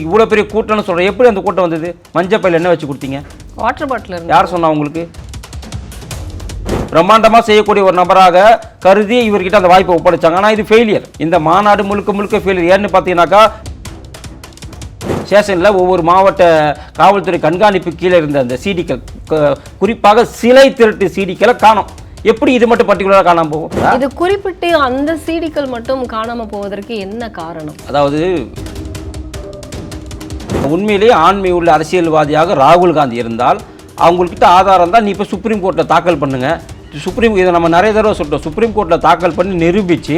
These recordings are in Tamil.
இன்னைக்கு இவ்வளோ பெரிய கூட்டம்னு சொல்கிறேன் எப்படி அந்த கூட்டம் வந்தது? மஞ்சள் பையில என்ன வச்சு கொடுத்தீங்க? வாட்டர் பாட்டில் யார் சொன்னா உங்களுக்கு? பிரம்மாண்டமாக செய்யக்கூடிய ஒரு நபராக கருதி இவர்கிட்ட அந்த வாய்ப்பை ஒப்படைச்சாங்க. ஆனால் இது ஃபெயிலியர் இந்த மாநாடு முழுக்க முழுக்க ஃபெயிலியர் ஏன்னு பார்த்தீங்கன்னாக்கா ஸ்டேஷனில் ஒவ்வொரு மாவட்ட காவல்துறை கண்காணிப்பு கீழே இருந்த அந்த சிடிக்கள் குறிப்பாக சிலை திருட்டு சிடிக்களை காணோம். எப்படி இது மட்டும் பர்டிகுலராக காணாம போகும்? இது குறிப்பிட்டு அந்த சீடிக்கள் மட்டும் காணாம போவதற்கு என்ன காரணம்? அதாவது உண்மையிலேயே ஆண்மை உள்ள அரசியல்வாதியாக ராகுல் காந்தி இருந்தால் அவங்கக்கிட்ட ஆதாரம் தான் நீ இப்போ சுப்ரீம் கோர்ட்டில் தாக்கல் பண்ணுங்க. சுப்ரீம் இதை நம்ம நிறைய தடவை சொல்லிட்டோம் சுப்ரீம் கோர்ட்டில் தாக்கல் பண்ணி நிரூபித்து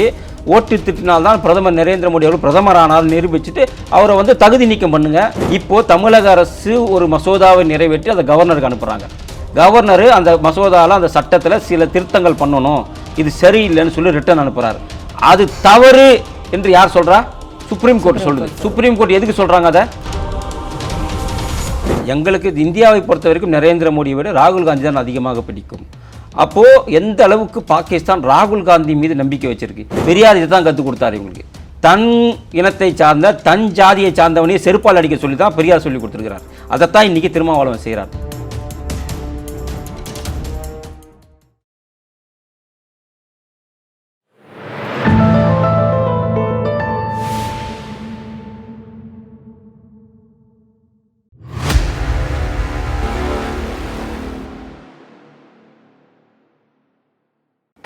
ஓட்டு திட்டினால்தான் பிரதமர் நரேந்திர மோடி அவர் பிரதமர் ஆனால் நிரூபிச்சுட்டு அவரை வந்து தகுதி நீக்கம் பண்ணுங்க. இப்போ தமிழக அரசு ஒரு மசோதாவை நிறைவேற்றி அதை கவர்னருக்கு அனுப்புகிறாங்க கவர்னர் அந்த மசோதாவில் அந்த சட்டத்தில் சில திருத்தங்கள் பண்ணணும். இது சரியில்லைன்னு சொல்லி ரிட்டர்ன் அனுப்புகிறார் அது தவறு என்று யார் சொல்றா? சுப்ரீம் கோர்ட் சொல்லுது. சுப்ரீம் கோர்ட் எதுக்கு சொல்றாங்க அதை? எங்களுக்கு இந்தியாவை பொறுத்த வரைக்கும் நரேந்திர மோடியை விட ராகுல் காந்தி தான் அதிகமாக பிடிக்கும். அப்போது எந்த அளவுக்கு பாகிஸ்தான் ராகுல் காந்தி மீது நம்பிக்கை வச்சிருக்கு? பெரியார் இதை தான் கற்றுக் கொடுத்தாரு இவங்களுக்கு. தன் இனத்தை சார்ந்த தன் ஜாதியை சார்ந்தவனையே செருப்பால் அடிக்க சொல்லி தான் பெரியார் சொல்லி கொடுத்துருக்கிறார். அதைத்தான் இன்றைக்கி திருமாவளவன் செய்கிறார்.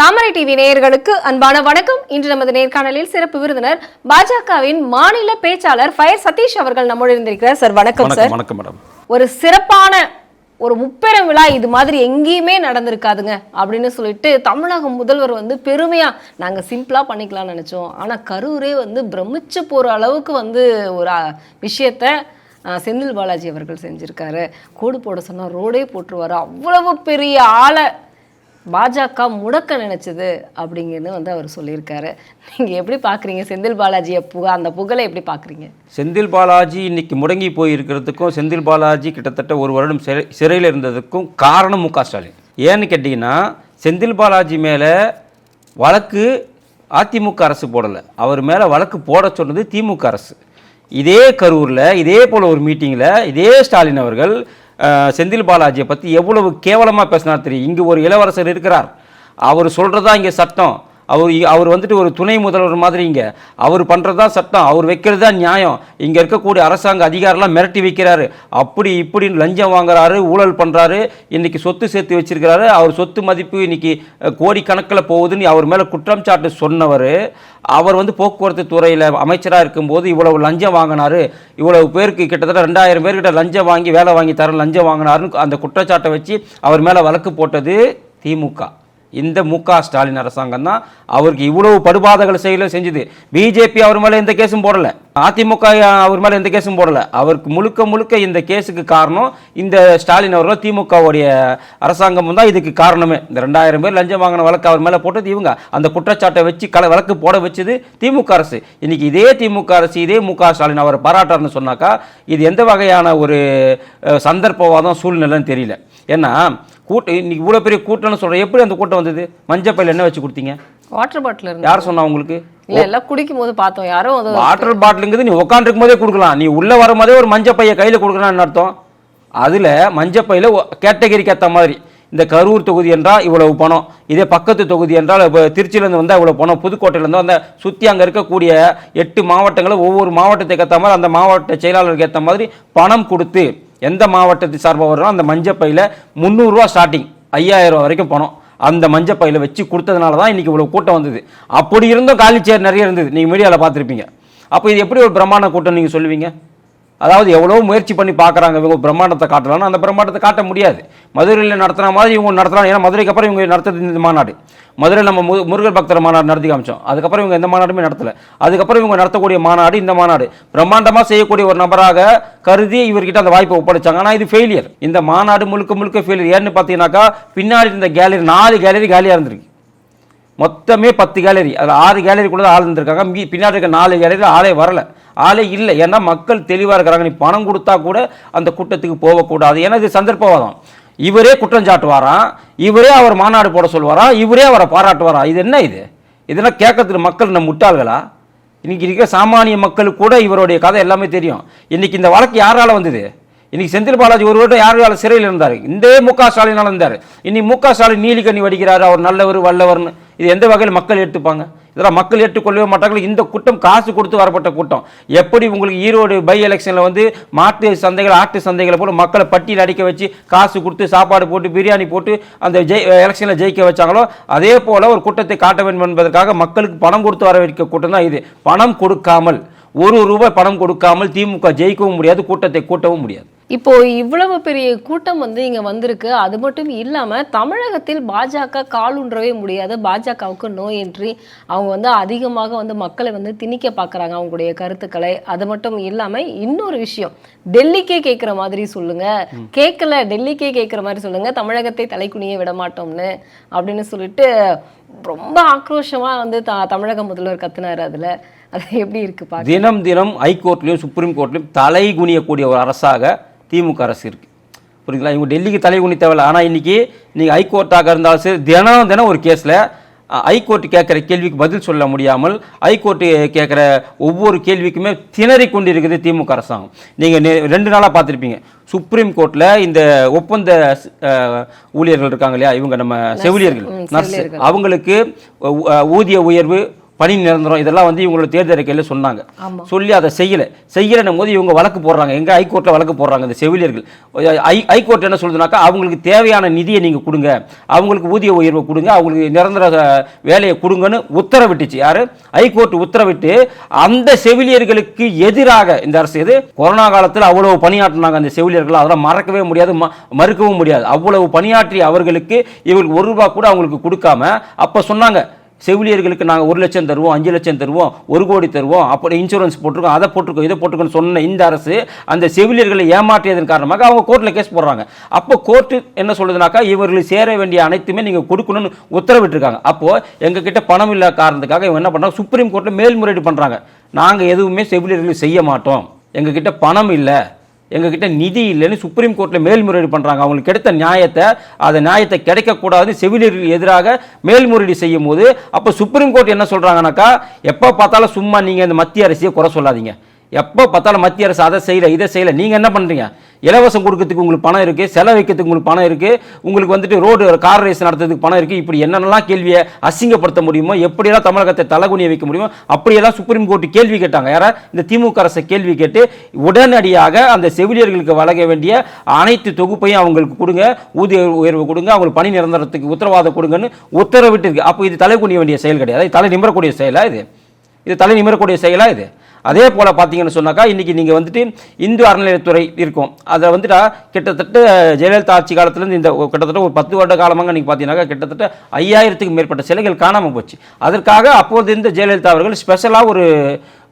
தாமரை டிவி நேயர்களுக்கு அன்பான வணக்கம். இன்று நமது நேர்காணலில் சிறப்பு விருந்தினர் பாஜகவின் மாநில பேச்சாளர் ஃபயர் சதீஷ் அவர்கள் நம்மோடு இருந்திருக்கிறார் சார் வணக்கம் சார். வணக்கம் மேடம். ஒரு சிறப்பான ஒரு முப்பெரும் விழா இது மாதிரி எங்கேயுமே நடந்திருக்காதுங்க அப்படின்னு சொல்லிட்டு தமிழக முதல்வர் வந்து பெருமையா நாங்க சிம்பிளா பண்ணிக்கலாம்னு நினைச்சோம். ஆனா கரூரே வந்து பிரமிச்சு போற அளவுக்கு வந்து ஒரு விஷயத்த செந்தில் பாலாஜி அவர்கள் செஞ்சிருக்காரு. கோடு போட சொன்னா ரோடே போட்டுருவாரு. அவ்வளவு பெரிய ஆளை பாஜக முடக்க நினைச்சது அப்படிங்கிறது வந்து அவர் சொல்லியிருக்காரு. நீங்க எப்படி பாக்குறீங்க? செந்தில் பாலாஜியை புக அந்த புகழை எப்படி பாக்குறீங்க? செந்தில் பாலாஜி இன்னைக்கு முடங்கி போயிருக்கிறதுக்கும் செந்தில் பாலாஜி கிட்டத்தட்ட ஒரு வருடம் சிறை சிறையில் இருந்ததுக்கும் காரணம் மு க ஸ்டாலின். ஏன்னு கேட்டிங்கன்னா செந்தில் பாலாஜி மேலே வழக்கு அதிமுக அரசு போடலை. அவர் மேலே வழக்கு போட சொன்னது திமுக அரசு. இதே கரூரில் இதே போல் ஒரு மீட்டிங்கில் இதே ஸ்டாலின் அவர்கள் செந்தில் பாலாஜியை பற்றி எவ்வளவு கேவலமாக பேசினார் தெரியும்? இங்கே ஒரு இளவரசர் இருக்கிறார். அவர் சொல்கிறதா இங்கே சட்டம். அவர் இ- அவர் வந்துட்டு ஒரு துணை முதல்வர் மாதிரி இங்கே. அவர் பண்ணுறது தான் சட்டம். அவர் வைக்கிறது தான் நியாயம். இங்கே இருக்கக்கூடிய அரசாங்க அதிகாரெலாம் மிரட்டி வைக்கிறாரு. அப்படி இப்படின்னு லஞ்சம் வாங்குறாரு ஊழல் பண்ணுறாரு இன்றைக்கி சொத்து சேர்த்து வச்சிருக்கிறாரு. அவர் சொத்து மதிப்பு இன்னைக்கு கோடிக்கணக்கில் போகுதுன்னு அவர் மேலே குற்றம் சாட்டு சொன்னவர். அவர் வந்து போக்குவரத்து துறையில் அமைச்சராக இருக்கும்போது இவ்வளவு லஞ்சம் வாங்கினாரு. இவ்வளவு பேருக்கு கிட்டத்தட்ட ரெண்டாயிரம் பேர்கிட்ட லஞ்சம் வாங்கி வேலை வாங்கி தர லஞ்சம் வாங்கினாருன்னு அந்த குற்றச்சாட்டை வச்சு அவர் மேலே வழக்கு போட்டது திமுக இந்த மு க ஸ்டாலின் அரசாங்கம் தான் அவருக்கு இவ்வளவு படுபாதகள் செய்யல செஞ்சுது. பிஜேபி அவர் மேலே எந்த கேஸும் போடல. அதிமுக அவர் மேலே எந்த கேஸும் போடல. அவருக்கு முழுக்க முழுக்க இந்த கேஸுக்கு காரணம் இந்த ஸ்டாலின் அவர்கள் திமுகவுடைய அரசாங்கம் தான் இதுக்கு காரணமே. இந்த ரெண்டாயிரம் பேர் லஞ்சம் வாங்கின வழக்கு அவர் மேலே போட்டது இவங்க. அந்த குற்றச்சாட்டை வச்சு கல வழக்கு போட வச்சது திமுக அரசு. இன்னைக்கு இதே திமுக அரசு இதே மு க ஸ்டாலின் அவர் பாராட்டார்னு சொன்னாக்கா இது எந்த வகையான ஒரு சந்தர்ப்பவாதம் சூழ்நிலைன்னு தெரியல. ஏன்னா கூட்டம் இன்னைக்கு இவ்வளோ பெரிய கூட்டம்னு சொல்கிறேன் எப்படி அந்த கூட்டம் வந்தது? மஞ்சள் பையில என்ன வச்சு கொடுத்தீங்க? வாட்டர் பாட்டில் இருந்து யார் சொன்னா உங்களுக்கு? இல்ல எல்லாம் குடிக்கும் போது பார்த்தோம். யாரோ வாட்டர் பாட்டிலுங்கிறது நீ உட்காந்துருக்கும் போதே கொடுக்கலாம். நீ உள்ளே வரும்போதே ஒரு மஞ்சள் பைய கையில் கொடுக்கலாம்னு அர்த்தம். அதில் மஞ்சள் பையில் கேட்டகரிக்கு ஏற்ற மாதிரி. இந்த கரூர் தொகுதி என்றால் இவ்வளவு பணம். இதே பக்கத்து தொகுதி என்றால் இப்போ திருச்சியிலேருந்து வந்தால் இவ்வளோ பணம். புதுக்கோட்டையிலேருந்து வந்தால் சுற்றி அங்கே இருக்கக்கூடிய எட்டு மாவட்டங்களும் ஒவ்வொரு மாவட்டத்துக்கு ஏற்ற மாதிரி அந்த மாவட்ட செயலாளருக்கு ஏற்ற மாதிரி பணம் கொடுத்து எந்த மாவட்டத்தை சார்பாக அந்த மஞ்சள் பையில் முந்நூறுரூவா ஸ்டார்டிங் ஐயாயிரம் ரூபா வரைக்கும் பணம் அந்த மஞ்சப்பையில் வச்சு கொடுத்ததுனால தான் இன்றைக்கி இவ்வளோ கூட்டம் வந்தது. அப்படி இருந்தும் காலி சேர் நிறைய இருந்தது. நீங்கள் மீடியாவில் பார்த்துருப்பீங்க. அப்போ இது எப்படி ஒரு பிரம்மாண்ட கூட்டம் நீங்கள் சொல்லுவீங்க? அதாவது எவ்வளோ முயற்சி பண்ணி பார்க்குறாங்க இவங்க பிரம்மாண்டத்தை காட்டலாம்னு. அந்த பிரம்மாண்டத்தை காட்ட முடியாது. மதுரையில் நடத்துன மாதிரி இவங்க நடத்தலாம். ஏன்னா மதுரைக்கு அப்புறம் இவங்க நடத்துறது இந்த மாநாடு. மதுரையில் நம்ம மு முருகர் பக்தர் மாநாடு நடத்தி காமிச்சோம். அதுக்கப்புறம் இவங்க எந்த மாநாடுமே நடத்தலை. அதுக்கப்புறம் இவங்க நடத்தக்கூடிய மாநாடு இந்த மாநாடு. பிரம்மாண்டமாக செய்யக்கூடிய ஒரு நபராக கருதி இவர்கிட்ட அந்த வாய்ப்பை ஒப்படைச்சாங்க. ஆனால் இது ஃபெயிலியர் இந்த மாநாடு முழுக்க முழுக்க ஃபெயிலியர் ஏன்னு பார்த்தீங்கன்னாக்கா பின்னாடி இருந்த கேலரி நாலு கேலரி காலியாக இருந்திருக்கு. மொத்தமே பத்து கேலரி அதில் ஆறு கேலரி கூட ஆள் இருந்திருக்காங்க மீ பின்னாடி இருக்க நாலு கேலரியில் ஆளே வரலை. ஆளே இல்லை. ஏன்னா மக்கள் தெளிவாக இருக்கிறாங்க. நீ பணம் கொடுத்தா கூட அந்த கூட்டத்துக்கு போகக்கூடாது. ஏன்னா இது சந்தர்ப்பவாதம். இவரே குற்றம் சாட்டுவாராம் இவரே அவர் மாநாடு போட சொல்லுவாராம் இவரே அவரை பாராட்டுவாராம். இது என்ன இது? இதெல்லாம் கேட்கறதுக்கு மக்கள் நம்ம முட்டாள்களா? இன்னைக்கு இருக்கிற சாமானிய மக்களுக்கு கூட இவருடைய கதை எல்லாமே தெரியும். இன்னைக்கு இந்த வழக்கு யாரால வந்தது? இன்னைக்கு செந்தில் பாலாஜி ஒரு வருடம் யாரால சிறையில் இருந்தார்? இந்த மு க ஸ்டாலினால் இருந்தார் இன்னைக்கு மு க ஸ்டாலின் நீலிக்கண்ணி வடிக்கிறார் அவர் நல்லவர் வல்லவர்னு. இது எந்த வகையில் மக்கள் ஏற்றுப்பாங்க? இதெல்லாம் மக்கள் ஏற்றுக்கொள்ளவே மாட்டார்கள். இந்த கூட்டம் காசு கொடுத்து வரப்பட்ட கூட்டம் எப்படி உங்களுக்கு ஈரோடு பை எலெக்ஷனில் வந்து மாட்டு சந்தைகள் ஆட்டு சந்தைகளை போல மக்களை பட்டியல் அடிக்க வச்சு காசு கொடுத்து சாப்பாடு போட்டு பிரியாணி போட்டு அந்த ஜெய் எலெக்ஷனில் ஜெயிக்க வச்சாங்களோ அதே போல் ஒரு கூட்டத்தை காட்ட வேண்டும் என்பதற்காக மக்களுக்கு பணம் கொடுத்து வர வைக்க கூட்டம் தான் இது. பணம் கொடுக்காமல் ஒரு ரூபாய் பணம் கொடுக்காமல் திமுக ஜெயிக்கவும் முடியாது கூட்டத்தை கூட்டவும் முடியாது. இப்போ இவ்வளவு பெரிய கூட்டம் வந்து இங்க வந்திருக்கு. அது மட்டும் இல்லாம தமிழகத்தில் பாஜக காலுன்றவே முடியாது. பாஜகவுக்கு நோய் என்றி அவங்க வந்து அதிகமாக வந்து மக்களை வந்து திணிக்க பார்க்கறாங்க அவங்களுடைய கருத்துக்களை. அது மட்டும் இல்லாம இன்னொரு விஷயம். டெல்லிக்கே கேட்குற மாதிரி சொல்லுங்க. கேட்கல டெல்லிக்கே கேட்குற மாதிரி சொல்லுங்க. தமிழகத்தை தலைக்குனிய விட மாட்டோம்னு அப்படின்னு சொல்லிட்டு ரொம்ப ஆக்ரோஷமா வந்து த தமிழக முதல்வர் கத்துனாரு அதுல. அது எப்படி இருக்கு தினம் தினம் ஹைகோர்ட்லையும் சுப்ரீம் கோர்ட்லையும் தலை குனியக்கூடிய ஒரு அரசாக திமுக அரசு இருக்கு. புரியுங்களா இவங்க டெல்லிக்கு தலை குனி தேவையில்ல. ஆனால் இன்னைக்கு நீங்கள் ஹைகோர்ட்டாக இருந்தாலும் சரி தினம் தினம் ஒரு கேஸில் ஹைகோர்ட் கேட்குற கேள்விக்கு பதில் சொல்ல முடியாமல் ஹைகோர்ட்டு கேட்குற ஒவ்வொரு கேள்விக்குமே திணறி கொண்டிருக்குது திமுக அரசாங்கம். நீங்கள் ரெண்டு நாளாக பார்த்துருப்பீங்க. சுப்ரீம் கோர்ட்டில் இந்த ஒப்பந்த ஊழியர்கள் இருக்காங்க இல்லையா? இவங்க நம்ம செவிலியர்கள் நர்ஸ். அவங்களுக்கு ஊதிய உயர்வு பணி நிரந்தரம் இதெல்லாம் வந்து இவங்களோட தேர்தல் அறிக்கையில் சொன்னாங்க. சொல்லி அதை செய்யலை. செய்யலைன்னும் போது இவங்க வழக்கு போடுறாங்க. எங்க ஹைகோர்ட்டில் வழக்கு போடுறாங்க இந்த செவிலியர்கள். ஹை ஹைகோர்ட் என்ன சொல்லுதுனாக்கா அவங்களுக்கு தேவையான நிதியை நீங்கள் கொடுங்க. அவங்களுக்கு ஊதிய உயர்வு கொடுங்க. அவங்களுக்கு நிரந்தர வேலையை கொடுங்கன்னு உத்தரவிட்டுச்சு. யாரு? ஹைகோர்ட் உத்தரவிட்டு அந்த செவிலியர்களுக்கு எதிராக இந்த அரசு எது? கொரோனா காலத்தில் அவ்வளவு பணியாற்றினாங்க அந்த செவிலியர்கள். அதெல்லாம் மறக்கவே முடியாது ம- மறுக்கவும் முடியாது. அவ்வளவு பணியாற்றிய அவர்களுக்கு இவங்களுக்கு ஒரு ரூபா கூட அவங்களுக்கு கொடுக்காம அப்போ சொன்னாங்க செவிலியர்களுக்கு நாங்கள் ஒரு லட்சம் தருவோம் அஞ்சு லட்சம் தருவோம் ஒரு கோடி தருவோம் அப்படி இன்சூரன்ஸ் போட்டிருக்கோம் அதை போட்டிருக்கோம் இதை போட்டிருக்கோன்னு சொன்ன இந்த அரசு அந்த செவிலியர்களை ஏமாற்றியதன் காரணமாக அவங்க கோர்ட்டில் கேஸ் போடுறாங்க. அப்போ கோர்ட்டு என்ன சொல்லுதுனாக்கா இவர்களுக்கு சேர வேண்டிய அனைத்துமே நீங்கள் கொடுக்கணும்னு உத்தரவிட்டிருக்காங்க. அப்போது எங்ககிட்ட பணம் இல்லாத காரணத்துக்காக இவங்க என்ன பண்ணுறாங்க சுப்ரீம் கோர்ட்டில் மேல்முறையீடு பண்ணுறாங்க நாங்கள் எதுவுமே செவிலியர்களுக்கு செய்ய மாட்டோம். எங்ககிட்ட பணம் இல்லை. எங்ககிட்ட நிதி இல்லைன்னு சுப்ரீம் கோர்ட்டில் மேல்முறையீடு பண்ணுறாங்க அவங்களுக்கு கிடைத்த நியாயத்தை அதை நியாயத்தை கிடைக்கக்கூடாதுன்னு செவிலியர்கள் எதிராக மேல்முறையீடு செய்யும் போது அப்போ சுப்ரீம் கோர்ட் என்ன சொல்கிறாங்கனாக்கா எப்போ பார்த்தாலும் சும்மா நீங்கள் இந்த மத்திய அரசியை குறை சொல்லாதீங்க. எப்போ பார்த்தாலும் மத்திய அரசு அதை செய்யலை இதை செய்யலை. நீங்கள் என்ன பண்ணுறீங்க இலவசம் கொடுக்கறதுக்கு உங்களுக்கு பணம் இருக்குது செலவு வைக்கிறதுக்கு உங்களுக்கு பணம் இருக்குது உங்களுக்கு வந்துட்டு ரோடு கார் ரேஸ் நடத்துறதுக்கு பணம் இருக்குது இப்படி என்னென்னலாம் கேள்வியை அசிங்கப்படுத்த முடியுமோ எப்படியெல்லாம் தமிழகத்தை தலைகுனிய வைக்க முடியுமோ அப்படியெல்லாம் சுப்ரீம் கோர்ட்டு கேள்வி கேட்டாங்க. யாரா? இந்த திமுக அரசை கேள்வி கேட்டு உடனடியாக அந்த செவிலியர்களுக்கு வழங்க வேண்டிய அனைத்து தொகுப்பையும் அவங்களுக்கு கொடுங்க ஊதிய உயர்வு கொடுங்க அவங்களுக்கு பணி நிரந்தரத்துக்கு உத்தரவாதம் கொடுங்கன்னு உத்தரவிட்டு இருக்கு அப்போ இது தலை குனிய வேண்டிய செயல் கிடையாது. தலை நிமிரக்கூடிய செயலா இது? இது தலை நிமிரக்கூடிய செயலா இது? அதே போல் பார்த்தீங்கன்னு சொன்னாக்கா இன்றைக்கி நீங்கள் வந்துட்டு இந்து அறநிலையத்துறை இருக்கும். அதை வந்துட்டா கிட்டத்தட்ட ஜெயலலிதா ஆட்சி காலத்துலேருந்து இந்த கிட்டத்தட்ட ஒரு பத்து வருட காலமாக நீங்கள் பார்த்தீங்கன்னாக்கா கிட்டத்தட்ட ஐயாயிரத்துக்கு மேற்பட்ட சிலைகள் காணாமல் போச்சு. அதற்காக அப்போது இருந்த ஜெயலலிதா அவர்கள் ஸ்பெஷலாக ஒரு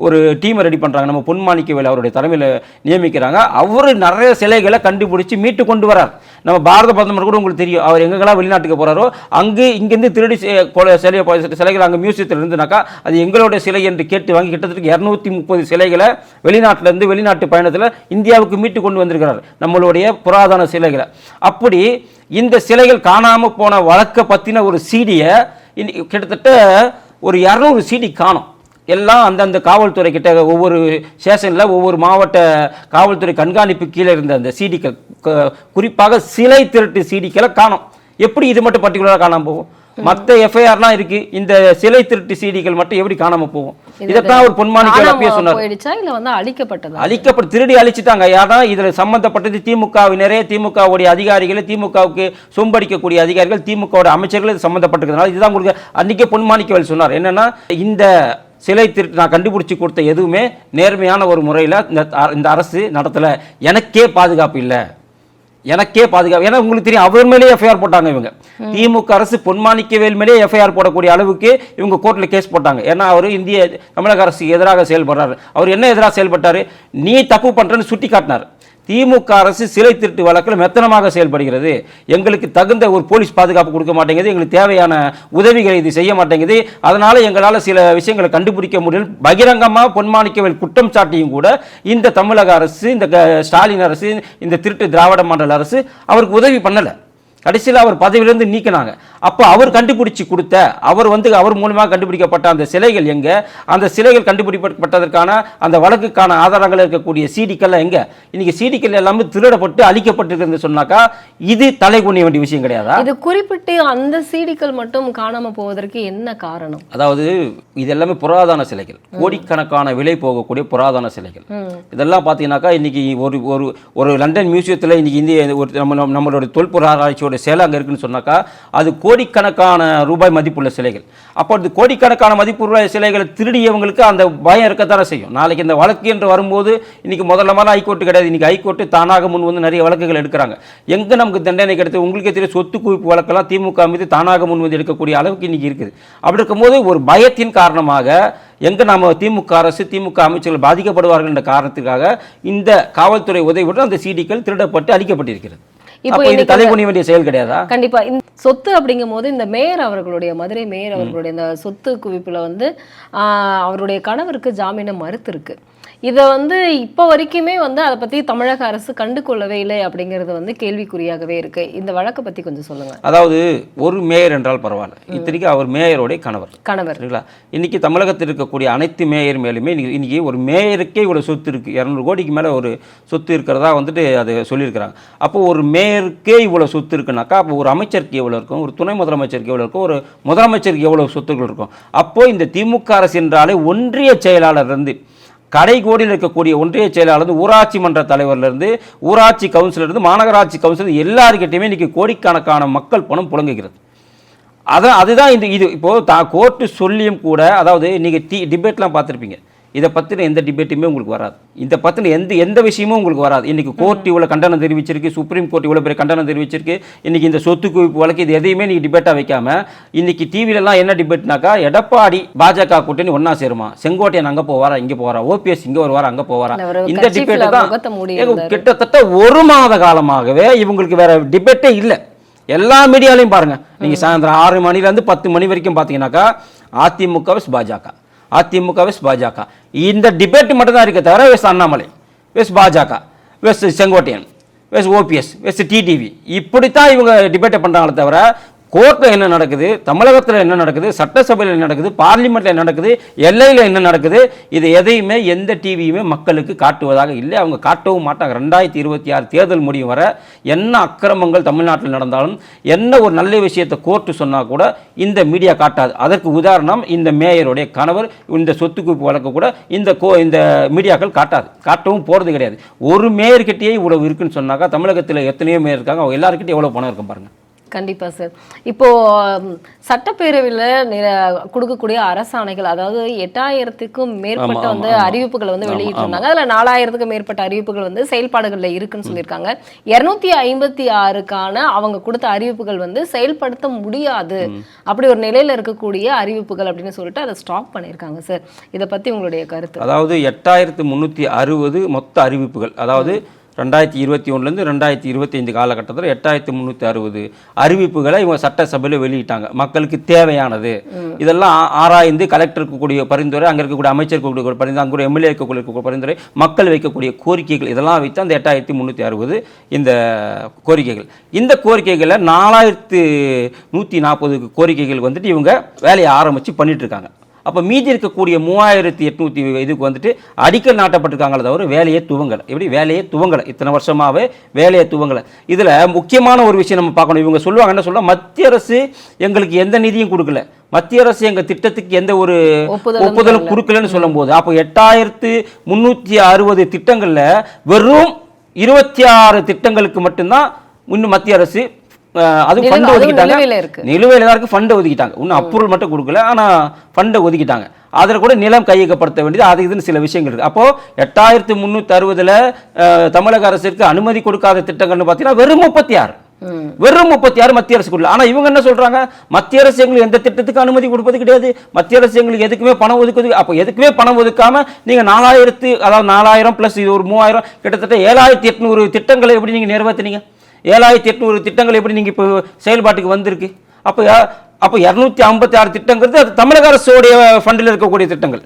ஒரு டீமை ரெடி பண்ணுறாங்க நம்ம பொன்மாணிக்கவேல் அவருடைய தலைமையில் நியமிக்கிறாங்க. அவர் நிறைய சிலைகளை கண்டுபிடிச்சி மீட்டு கொண்டு வரார் நம்ம பாரத பிரதமர் கூட உங்களுக்கு தெரியும். அவர் எங்கெல்லாம் வெளிநாட்டுக்கு போகிறாரோ அங்கே இங்கேருந்து திருடி சிலையை சிலைகள் அங்கே மியூசியத்தில் இருந்துனாக்கா அது எங்களுடைய சிலை என்று கேட்டு வாங்கி கிட்டத்தட்ட இரநூத்தி முப்பது சிலைகளை வெளிநாட்டிலேருந்து வெளிநாட்டு பயணத்தில் இந்தியாவுக்கு மீட்டு கொண்டு வந்திருக்கிறார். நம்மளுடைய புராதன சிலைகளை. அப்படி இந்த சிலைகள் காணாமல் போன வழக்கை பற்றின ஒரு சீடியை கிட்டத்தட்ட ஒரு இரநூறு சீடி காணும். எல்லாம் அந்தந்த காவல்துறை கிட்ட ஒவ்வொரு ஸ்டேஷனில் ஒவ்வொரு மாவட்ட காவல்துறை கண்காணிப்பு கீழே இருந்த அந்த சீடிக்கள் குறிப்பாக சிலை திருட்டு சீடிக்களை காணும். எப்படி இது மட்டும் பர்டிகுலராக காணாம போகும்? மற்ற எஃப்ஐஆர்லாம் இருக்கு. இந்த சிலை திருட்டு சீடிகள் மட்டும் எப்படி காணாம போகும்? இதைத்தான் ஒரு பொன்மாணிக்கல் அப்பயே சொன்னார். அழிக்கப்பட்டதா? அழிக்கப்பட்டு திருடி அழிச்சிட்டாங்க. யாரா இதில் சம்பந்தப்பட்டது திமுகவினரே திமுகவுடைய அதிகாரிகள் திமுகவுக்கு சொம்படிக்கக்கூடிய அதிகாரிகள் திமுகவோட அமைச்சர்கள் இது சம்பந்தப்பட்டிருக்கிறதுனால இதுதான் உங்களுக்கு அன்றைக்கே பொன்மாணிக்கவேல் சொன்னார். என்னன்னா இந்த சிலை திருட்டு நான் கண்டுபிடிச்சி கொடுத்த எதுவுமே நேர்மையான ஒரு முறையில் இந்த இந்த அரசு நடத்தலை. எனக்கே பாதுகாப்பு இல்லை. எனக்கே பாதுகாப்பு ஏன்னா உங்களுக்கு தெரியும் அவர் மேலேயே எஃப்ஐஆர் போட்டாங்க இவங்க. திமுக அரசு பொன்மாணிக்கவேல் மேலேயே எஃப்ஐஆர் போடக்கூடிய அளவுக்கு இவங்க கோர்ட்டில் கேஸ் போட்டாங்க. ஏன்னா அவர் இந்திய தமிழக அரசுக்கு எதிராக செயல்படுறாரு. அவர் என்ன எதிராக செயல்பட்டாரு? நீ தப்பு பண்றேன்னு சுட்டி காட்டினார் திமுக அரசு சிலை திருட்டு வழக்கில் மெத்தனமாக செயல்படுகிறது. எங்களுக்கு தகுந்த ஒரு போலீஸ் பாதுகாப்பு கொடுக்க மாட்டேங்குது. எங்களுக்கு தேவையான உதவிகளை இது செய்ய மாட்டேங்குது. அதனால் எங்களால் சில விஷயங்களை கண்டுபிடிக்க முடியல. பகிரங்கமாக பொன்மாணிக்கவேல் குற்றம் சாட்டியும் கூட இந்த தமிழக அரசு இந்த க- ஸ்டாலின் அரசு இந்த திருட்டு திராவிட மாடல் அரசு அவருக்கு உதவி பண்ணலை. கடைசியில் அவர் பதவியிலிருந்து நீக்கினாங்க. அப்போ அவர் கண்டுபிடிச்சு கொடுத்த அவர் வந்து அவர் மூலமாக கண்டுபிடிக்கப்பட்ட அந்த சிலைகள் எங்க? அந்த சிலைகள் கண்டுபிடிக்கப்பட்டதற்கான அந்த வழக்குக்கான ஆதாரங்கள் இருக்கக்கூடிய சீடிக்கெல்லாம் எங்க? இன்னைக்கு சீடிக்கள் எல்லாமே திருடப்பட்டு அழிக்கப்பட்டிருக்குன்னு சொன்னாக்கா இது தலை குனிய வேண்டிய விஷயம் கிடையாதா? இது குறிப்பிட்டு அந்த சீடிக்கள் மட்டும் காணாம போவதற்கு என்ன காரணம்? அதாவது இது எல்லாமே புராதன சிலைகள். கோடிக்கணக்கான விலை போகக்கூடிய புராதன சிலைகள். இதெல்லாம் பார்த்தீங்கன்னாக்கா இன்னைக்கு ஒரு ஒரு ஒரு லண்டன் மியூசியத்தில் இன்னைக்கு இந்திய நம்ம- நம்மளோட தொல்பொருள் ஆராய்ச்சியோட சேலை அங்கே இருக்குன்னு சொன்னாக்கா அது கோடிக்கணக்கான ரூபாய் மதிப்புள்ள சிலைகள். அப்போ அது கோடிக்கணக்கான மதிப்புள்ள சிலைகளை திருடியவங்களுக்கு அந்த பயம் இருக்கத்தானே செய்யும். நாளைக்கு இந்த வழக்கு என்று வரும்போது இன்னைக்கு முதல்ல மாதிரி ஹைகோர்ட்டு கிடையாது. இன்றைக்கி ஹைகோர்ட்டு தானாக முன் வந்து நிறைய வழக்குகள் எடுக்கிறாங்க. எங்கே நமக்கு தண்டனை கிடைத்து உங்களுக்கே தெரியும் சொத்து குவிப்பு வழக்கெல்லாம் திமுக மீது தானாக முன் வந்து எடுக்கக்கூடிய அளவுக்கு இன்றைக்கி இருக்குது. அப்படி இருக்கும்போது ஒரு பயத்தின் காரணமாக எங்கே நாம் திமுக அரசு திமுக அமைச்சர்கள் பாதிக்கப்படுவார்கள் என்ற காரணத்துக்காக இந்த காவல்துறை உதவியுடன் அந்த சிடிக்கள் திருடப்பட்டு அளிக்கப்பட்டிருக்கிறது இப்போ தலை குனிய வேண்டிய செயல் கிடையாதா? கண்டிப்பா. இந்த சொத்து அப்படிங்கும் போது இந்த மேயர் அவர்களுடைய மதுரை மேயர் அவர்களுடைய இந்த சொத்து குவிப்புல வந்து அவருடைய கணவருக்கு ஜாமீனை மறுத்து இருக்கு இதை வந்து இப்போ வரைக்குமே வந்து அதை பத்தி தமிழக அரசு கண்டு கொள்ளவே இல்லை அப்படிங்கிறது வந்து கேள்விக்குறியாகவே இருக்கு. இந்த வழக்கை பத்தி கொஞ்சம் சொல்லுங்க. அதாவது ஒரு மேயர் என்றால் பரவாயில்ல. இத்தனைக்கு அவர் மேயருடைய கணவர். கணவர். சரிங்களா? இன்னைக்கு தமிழகத்தில் இருக்கக்கூடிய அனைத்து மேயர் மேலுமே இன்னைக்கு இன்னைக்கு ஒரு மேயருக்கே இவ்வளோ சொத்து இருக்குது இரநூறு கோடிக்கு மேலே ஒரு சொத்து இருக்கிறதா வந்துட்டு அது சொல்லியிருக்கிறாங்க. அப்போ ஒரு மேயருக்கே இவ்வளோ சொத்து இருக்குனாக்கா அப்போ ஒரு அமைச்சருக்கு எவ்வளோ இருக்கும்? ஒரு துணை முதலமைச்சருக்கு எவ்வளோ இருக்கும்? ஒரு முதலமைச்சருக்கு எவ்வளோ சொத்துக்கள் இருக்கும்? அப்போ இந்த திமுக அரசு என்றாலே ஒன்றிய செயலாளர் இருந்து கடைகோடியில் இருக்கக்கூடிய ஒன்றிய செயலாளர் ஊராட்சி மன்ற தலைவர்லேருந்து ஊராட்சி கவுன்சிலருந்து மாநகராட்சி கவுன்சிலர் எல்லாருக்கிட்டையுமே இன்றைக்கி கோடிக்கணக்கான மக்கள் பணம் புழங்குகிறது. அதான் அதுதான் இந்த இது இப்போது தான் கோர்ட்டு சொல்லியும் கூட அதாவது நீங்கள் டி டிபேட்லாம் பார்த்துருப்பீங்க. இதை பற்றின எந்த டிபேட்டுமே உங்களுக்கு வராது. இதை பற்றின எந்த எந்த விஷயமும் உங்களுக்கு வராது. இன்னைக்கு கோர்ட் இவ்வளோ கண்டனம் தெரிவிச்சிருக்கு சுப்ரீம் கோர்ட் இவ்வளோ பெரிய கண்டனம் தெரிவிச்சிருக்கு. இன்னைக்கு இந்த சொத்து குவிப்பு வழக்கு இது எதையுமே நீங்கள் டிபேட்டாக வைக்காம இன்னைக்கு டிவிலலாம் என்ன டிபேட்னாக்கா எடப்பாடி பாஜக கூட்டணி ஒன்றா சேருமா? செங்கோட்டையன் அங்கே போவாரா இங்கே போவாரா? ஓபிஎஸ் இங்கே வருவாரா அங்கே போவாரா? இந்த டிபேட்டை தான். கிட்டத்தட்ட ஒரு மாத காலமாகவே இவங்களுக்கு வேற டிபேட்டே இல்லை. எல்லா மீடியாலையும் பாருங்க. நீங்க சாயந்தரம் ஆறு மணில இருந்து பத்து மணி வரைக்கும் பார்த்தீங்கன்னாக்கா அதிமுக பாஜக. அதிமுக வெஸ் பாஜக. இந்த டிபேட் மட்டும்தான் இருக்க தவிர வெஸ் அண்ணாமலை வெஸ் பாஜக versus Sengottaiyan versus OPS versus TTV இப்படித்தான் இவங்க டிபேட்டை பண்ணுறாங்களே தவிர கோர்ட்டில் என்ன நடக்குது? தமிழகத்தில் என்ன நடக்குது? சட்டசபையில் என்ன நடக்குது? பார்லிமெண்ட்டில் என்ன நடக்குது? எல்லையில் என்ன நடக்குது? இது எதையுமே எந்த டிவியுமே மக்களுக்கு காட்டுவதாக இல்லை. அவங்க காட்டவும் மாட்டாங்க. ரெண்டாயிரத்தி இருபத்தி ஆறு தேர்தல் முடியும் வர என்ன அக்கிரமங்கள் தமிழ்நாட்டில் நடந்தாலும் என்ன ஒரு நல்ல விஷயத்தை கோர்ட்டு சொன்னால் கூட இந்த மீடியா காட்டாது. அதற்கு உதாரணம் இந்த மேயருடைய கணவர் இந்த சொத்து குவிப்பு வழக்கு கூட இந்த கோ இந்த மீடியாக்கள் காட்டாது. காட்டவும் போகிறது கிடையாது. ஒரு மேயர்கிட்டயே இவ்வளவு இருக்குன்னு சொன்னாக்கா தமிழகத்தில் எத்தனையோ மேயர் இருக்காங்க. அவங்க எல்லாருக்கிட்டையும் எவ்வளோ பணம் இருக்கும் பாருங்கள் கண்டிப்பா சார் இப்போ ம், சட்டப்பேரவையில கொடுக்கக்கூடிய அரசாணைகள் அதாவது எட்டாயிரத்துக்கும் மேற்பட்ட வந்து. அறிவிப்புகளை வந்து வெளியிட்டிருந்தாங்க. அதுல நாலாயிரத்துக்கும் மேற்பட்ட அறிவிப்புகள் வந்து செயல்பாடுகள்ல இருக்குன்னு சொல்லியிருக்காங்க. இருநூத்தி ஐம்பத்தி ஆறுக்கான அவங்க கொடுத்த அறிவிப்புகள் வந்து செயல்படுத்த முடியாது அப்படி ஒரு நிலையில இருக்கக்கூடிய அறிவிப்புகள் அப்படின்னு சொல்லிட்டு அதை ஸ்டாப் பண்ணியிருக்காங்க சார் இதை பத்தி உங்களுடைய கருத்து. அதாவது எட்டாயிரத்து முந்நூற்றி அறுபது மொத்த அறிவிப்புகள். அதாவது ரெண்டாயிரத்தி இருபத்தி ஒன்றுலேருந்து ரெண்டாயிரத்தி இருபத்தைந்து காலகட்டத்தில் எட்டாயிரத்தி முந்நூற்றி அறுபது அறிவிப்புகளை இவங்க சட்டசபையில் வெளியிட்டாங்க. மக்களுக்கு தேவையானது. இதெல்லாம் ஆராய்ந்து கலெக்டருக்கு கூடிய பரிந்துரை அங்கே இருக்கக்கூடிய அமைச்சருக்கு கூடிய பரிந்துரை அங்கே எம்எல்ஏ இருக்கக்கூடிய பரிந்துரை மக்கள் வைக்கக்கூடிய கோரிக்கைகள் இதெல்லாம் வைத்து அந்த எட்டாயிரத்தி முந்நூற்றி அறுபது இந்த கோரிக்கைகள். இந்த கோரிக்கைகளை நாலாயிரத்து நூற்றி நாற்பது கோரிக்கைகள் வந்துட்டு இவங்க வேலையை ஆரம்பித்து பண்ணிட்டு இருக்காங்க. அப்போ மீதி இருக்கக்கூடிய மூவாயிரத்தி எட்நூற்றி இதுக்கு வந்துட்டு அடிக்கல் நாட்டப்பட்டிருக்காங்களே தவிர வேலையை துவங்கலை. எப்படி? வேலையை துவங்கலை. இத்தனை வருஷமாவே வேலையை துவங்கலை. இதில் முக்கியமான ஒரு விஷயம் நம்ம பார்க்கணும். இவங்க சொல்லுவாங்க என்ன சொல்ல மத்திய அரசு எங்களுக்கு எந்த நிதியும் கொடுக்கல. மத்திய அரசு எங்கள் திட்டத்துக்கு எந்த ஒரு ஒப்புதலும். கொடுக்கலன்னு சொல்லும்போது அப்போ எட்டாயிரத்து முந்நூற்றி அறுபது திட்டங்களில் வெறும் இருபத்தி ஆறு திட்டங்களுக்கு மட்டும்தான் இன்னும் மத்திய அரசு அது ஃபண்ட் ஒதுக்கிட்டாங்க. நிலுவையில தான் இருக்கு ஃபண்டை ஒதுக்கிட்டாங்க. இன்னும் அப்ரூவல் மட்டும் கொடுக்கல. ஆனால் ஃபண்டை ஒதுக்கிட்டாங்க. அதில் கூட நிலம் கையகப்படுத்த வேண்டியது அது இதுன்னு சில விஷயங்கள் இருக்குது அப்போ எட்டாயிரத்து முந்நூற்றி அறுபதில் தமிழக அரசிற்கு அனுமதி கொடுக்காத திட்டங்கள்னு பார்த்தீங்கன்னா வெறும் முப்பத்தி ஆறு. வெறும் முப்பத்தி ஆறு மத்திய அரசு கொடுக்கல. ஆனால் இவங்க என்ன சொல்றாங்க? மத்திய அரசு எங்களுக்கு எந்த திட்டத்துக்கு அனுமதி கொடுப்பது கிடையாது. மத்திய அரசு எங்களுக்கு எதுக்குமே பணம் ஒதுக்குது. அப்போ எதுக்குமே பணம் ஒதுக்காம நீங்க நாலாயிரத்து அதாவது நாலாயிரம் பிளஸ் இது ஒரு மூவாயிரம் கிட்டத்தட்ட ஏழாயிரத்தி எட்நூறு திட்டங்களை எப்படி நீங்க நிறைவேற்றினீங்க ஏழாயிரத்தி எட்நூறு திட்டங்கள் எப்படி நீங்கள் இப்போ செயல்பாட்டுக்கு வந்திருக்கு? அப்போ அப்போ இரநூத்தி ஐம்பத்தி ஆறு திட்டங்கிறது அது தமிழக அரசோடைய ஃபண்டில் இருக்கக்கூடிய திட்டங்கள்.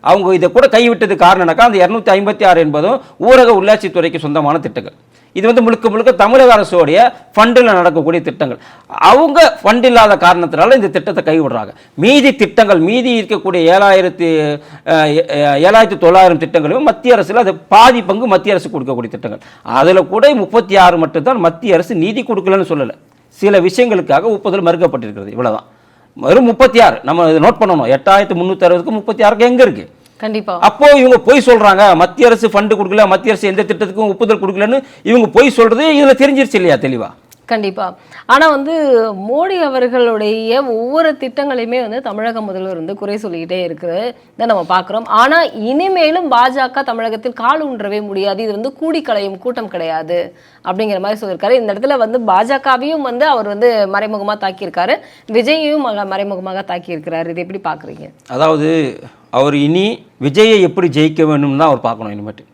அவங்க இதை கூட கைவிட்டது காரணம்னாக்கா அந்த இரநூத்தி ஐம்பத்தி ஆறு என்பதும் ஊரக உள்ளாட்சித்துறைக்கு சொந்தமான திட்டங்கள். இது வந்து முழுக்க முழுக்க தமிழக அரசோடைய ஃபண்டில் நடக்கக்கூடிய திட்டங்கள். அவங்க ஃபண்ட் இல்லாத காரணத்தினால இந்த திட்டத்தை கைவிடுறாங்க. மீதி திட்டங்கள் மீதி இருக்கக்கூடிய ஏழாயிரத்து ஏ- ஏழாயிரத்தி தொள்ளாயிரம் திட்டங்களும் மத்திய அரசில் அது பாதி பங்கு மத்திய அரசு கொடுக்கக்கூடிய திட்டங்கள். அதில் கூட முப்பத்தி ஆறு மட்டும்தான் மத்திய அரசு நிதி கொடுக்கலன்னு சொல்லலை. சில விஷயங்களுக்காக ஒப்புதல் மறுக்கப்பட்டிருக்கிறது. இவ்வளோதான் வெறும் முப்பத்தி ஆறு நம்ம இதை நோட் பண்ணணும். எட்டாயிரத்தி முந்நூற்றி அறுபதுக்கு முப்பத்தி ஆறுக்கு எங்கே இருக்குது கண்டிப்பா. அப்போ இவங்க பொய் சொல்றாங்க. மத்திய அரசு ஃபண்டு கொடுக்கல. மத்திய அரசு எந்த திட்டத்துக்கும் ஒப்புதல் கொடுக்கலன்னு இவங்க பொய் சொல்றது இதுல தெரிஞ்சிருச்சு இல்லையா தெளிவா? கண்டிப்பாக ஆனால் வந்து மோடி அவர்களுடைய ஒவ்வொரு திட்டங்களையுமே வந்து தமிழக முதல்வர் வந்து குறை சொல்லிக்கிட்டே இருக்குது இதை நம்ம பார்க்குறோம். ஆனால் இனிமேலும் பாஜக தமிழகத்தில் கால் ஊன்றவே முடியாது. இது வந்து கூடி கலையும் கூட்டம் கிடையாது அப்படிங்கிற மாதிரி சொல்லியிருக்காரு. இந்த இடத்துல வந்து பாஜகவையும் வந்து அவர் வந்து மறைமுகமாக தாக்கியிருக்காரு. விஜயையும் மறைமுகமாக தாக்கியிருக்கிறாரு. இது எப்படி பார்க்குறீங்க? அதாவது அவர் இனி விஜயை எப்படி ஜெயிக்க வேணும்னு தான் அவர் பார்க்கணும் இனிமேட்டு.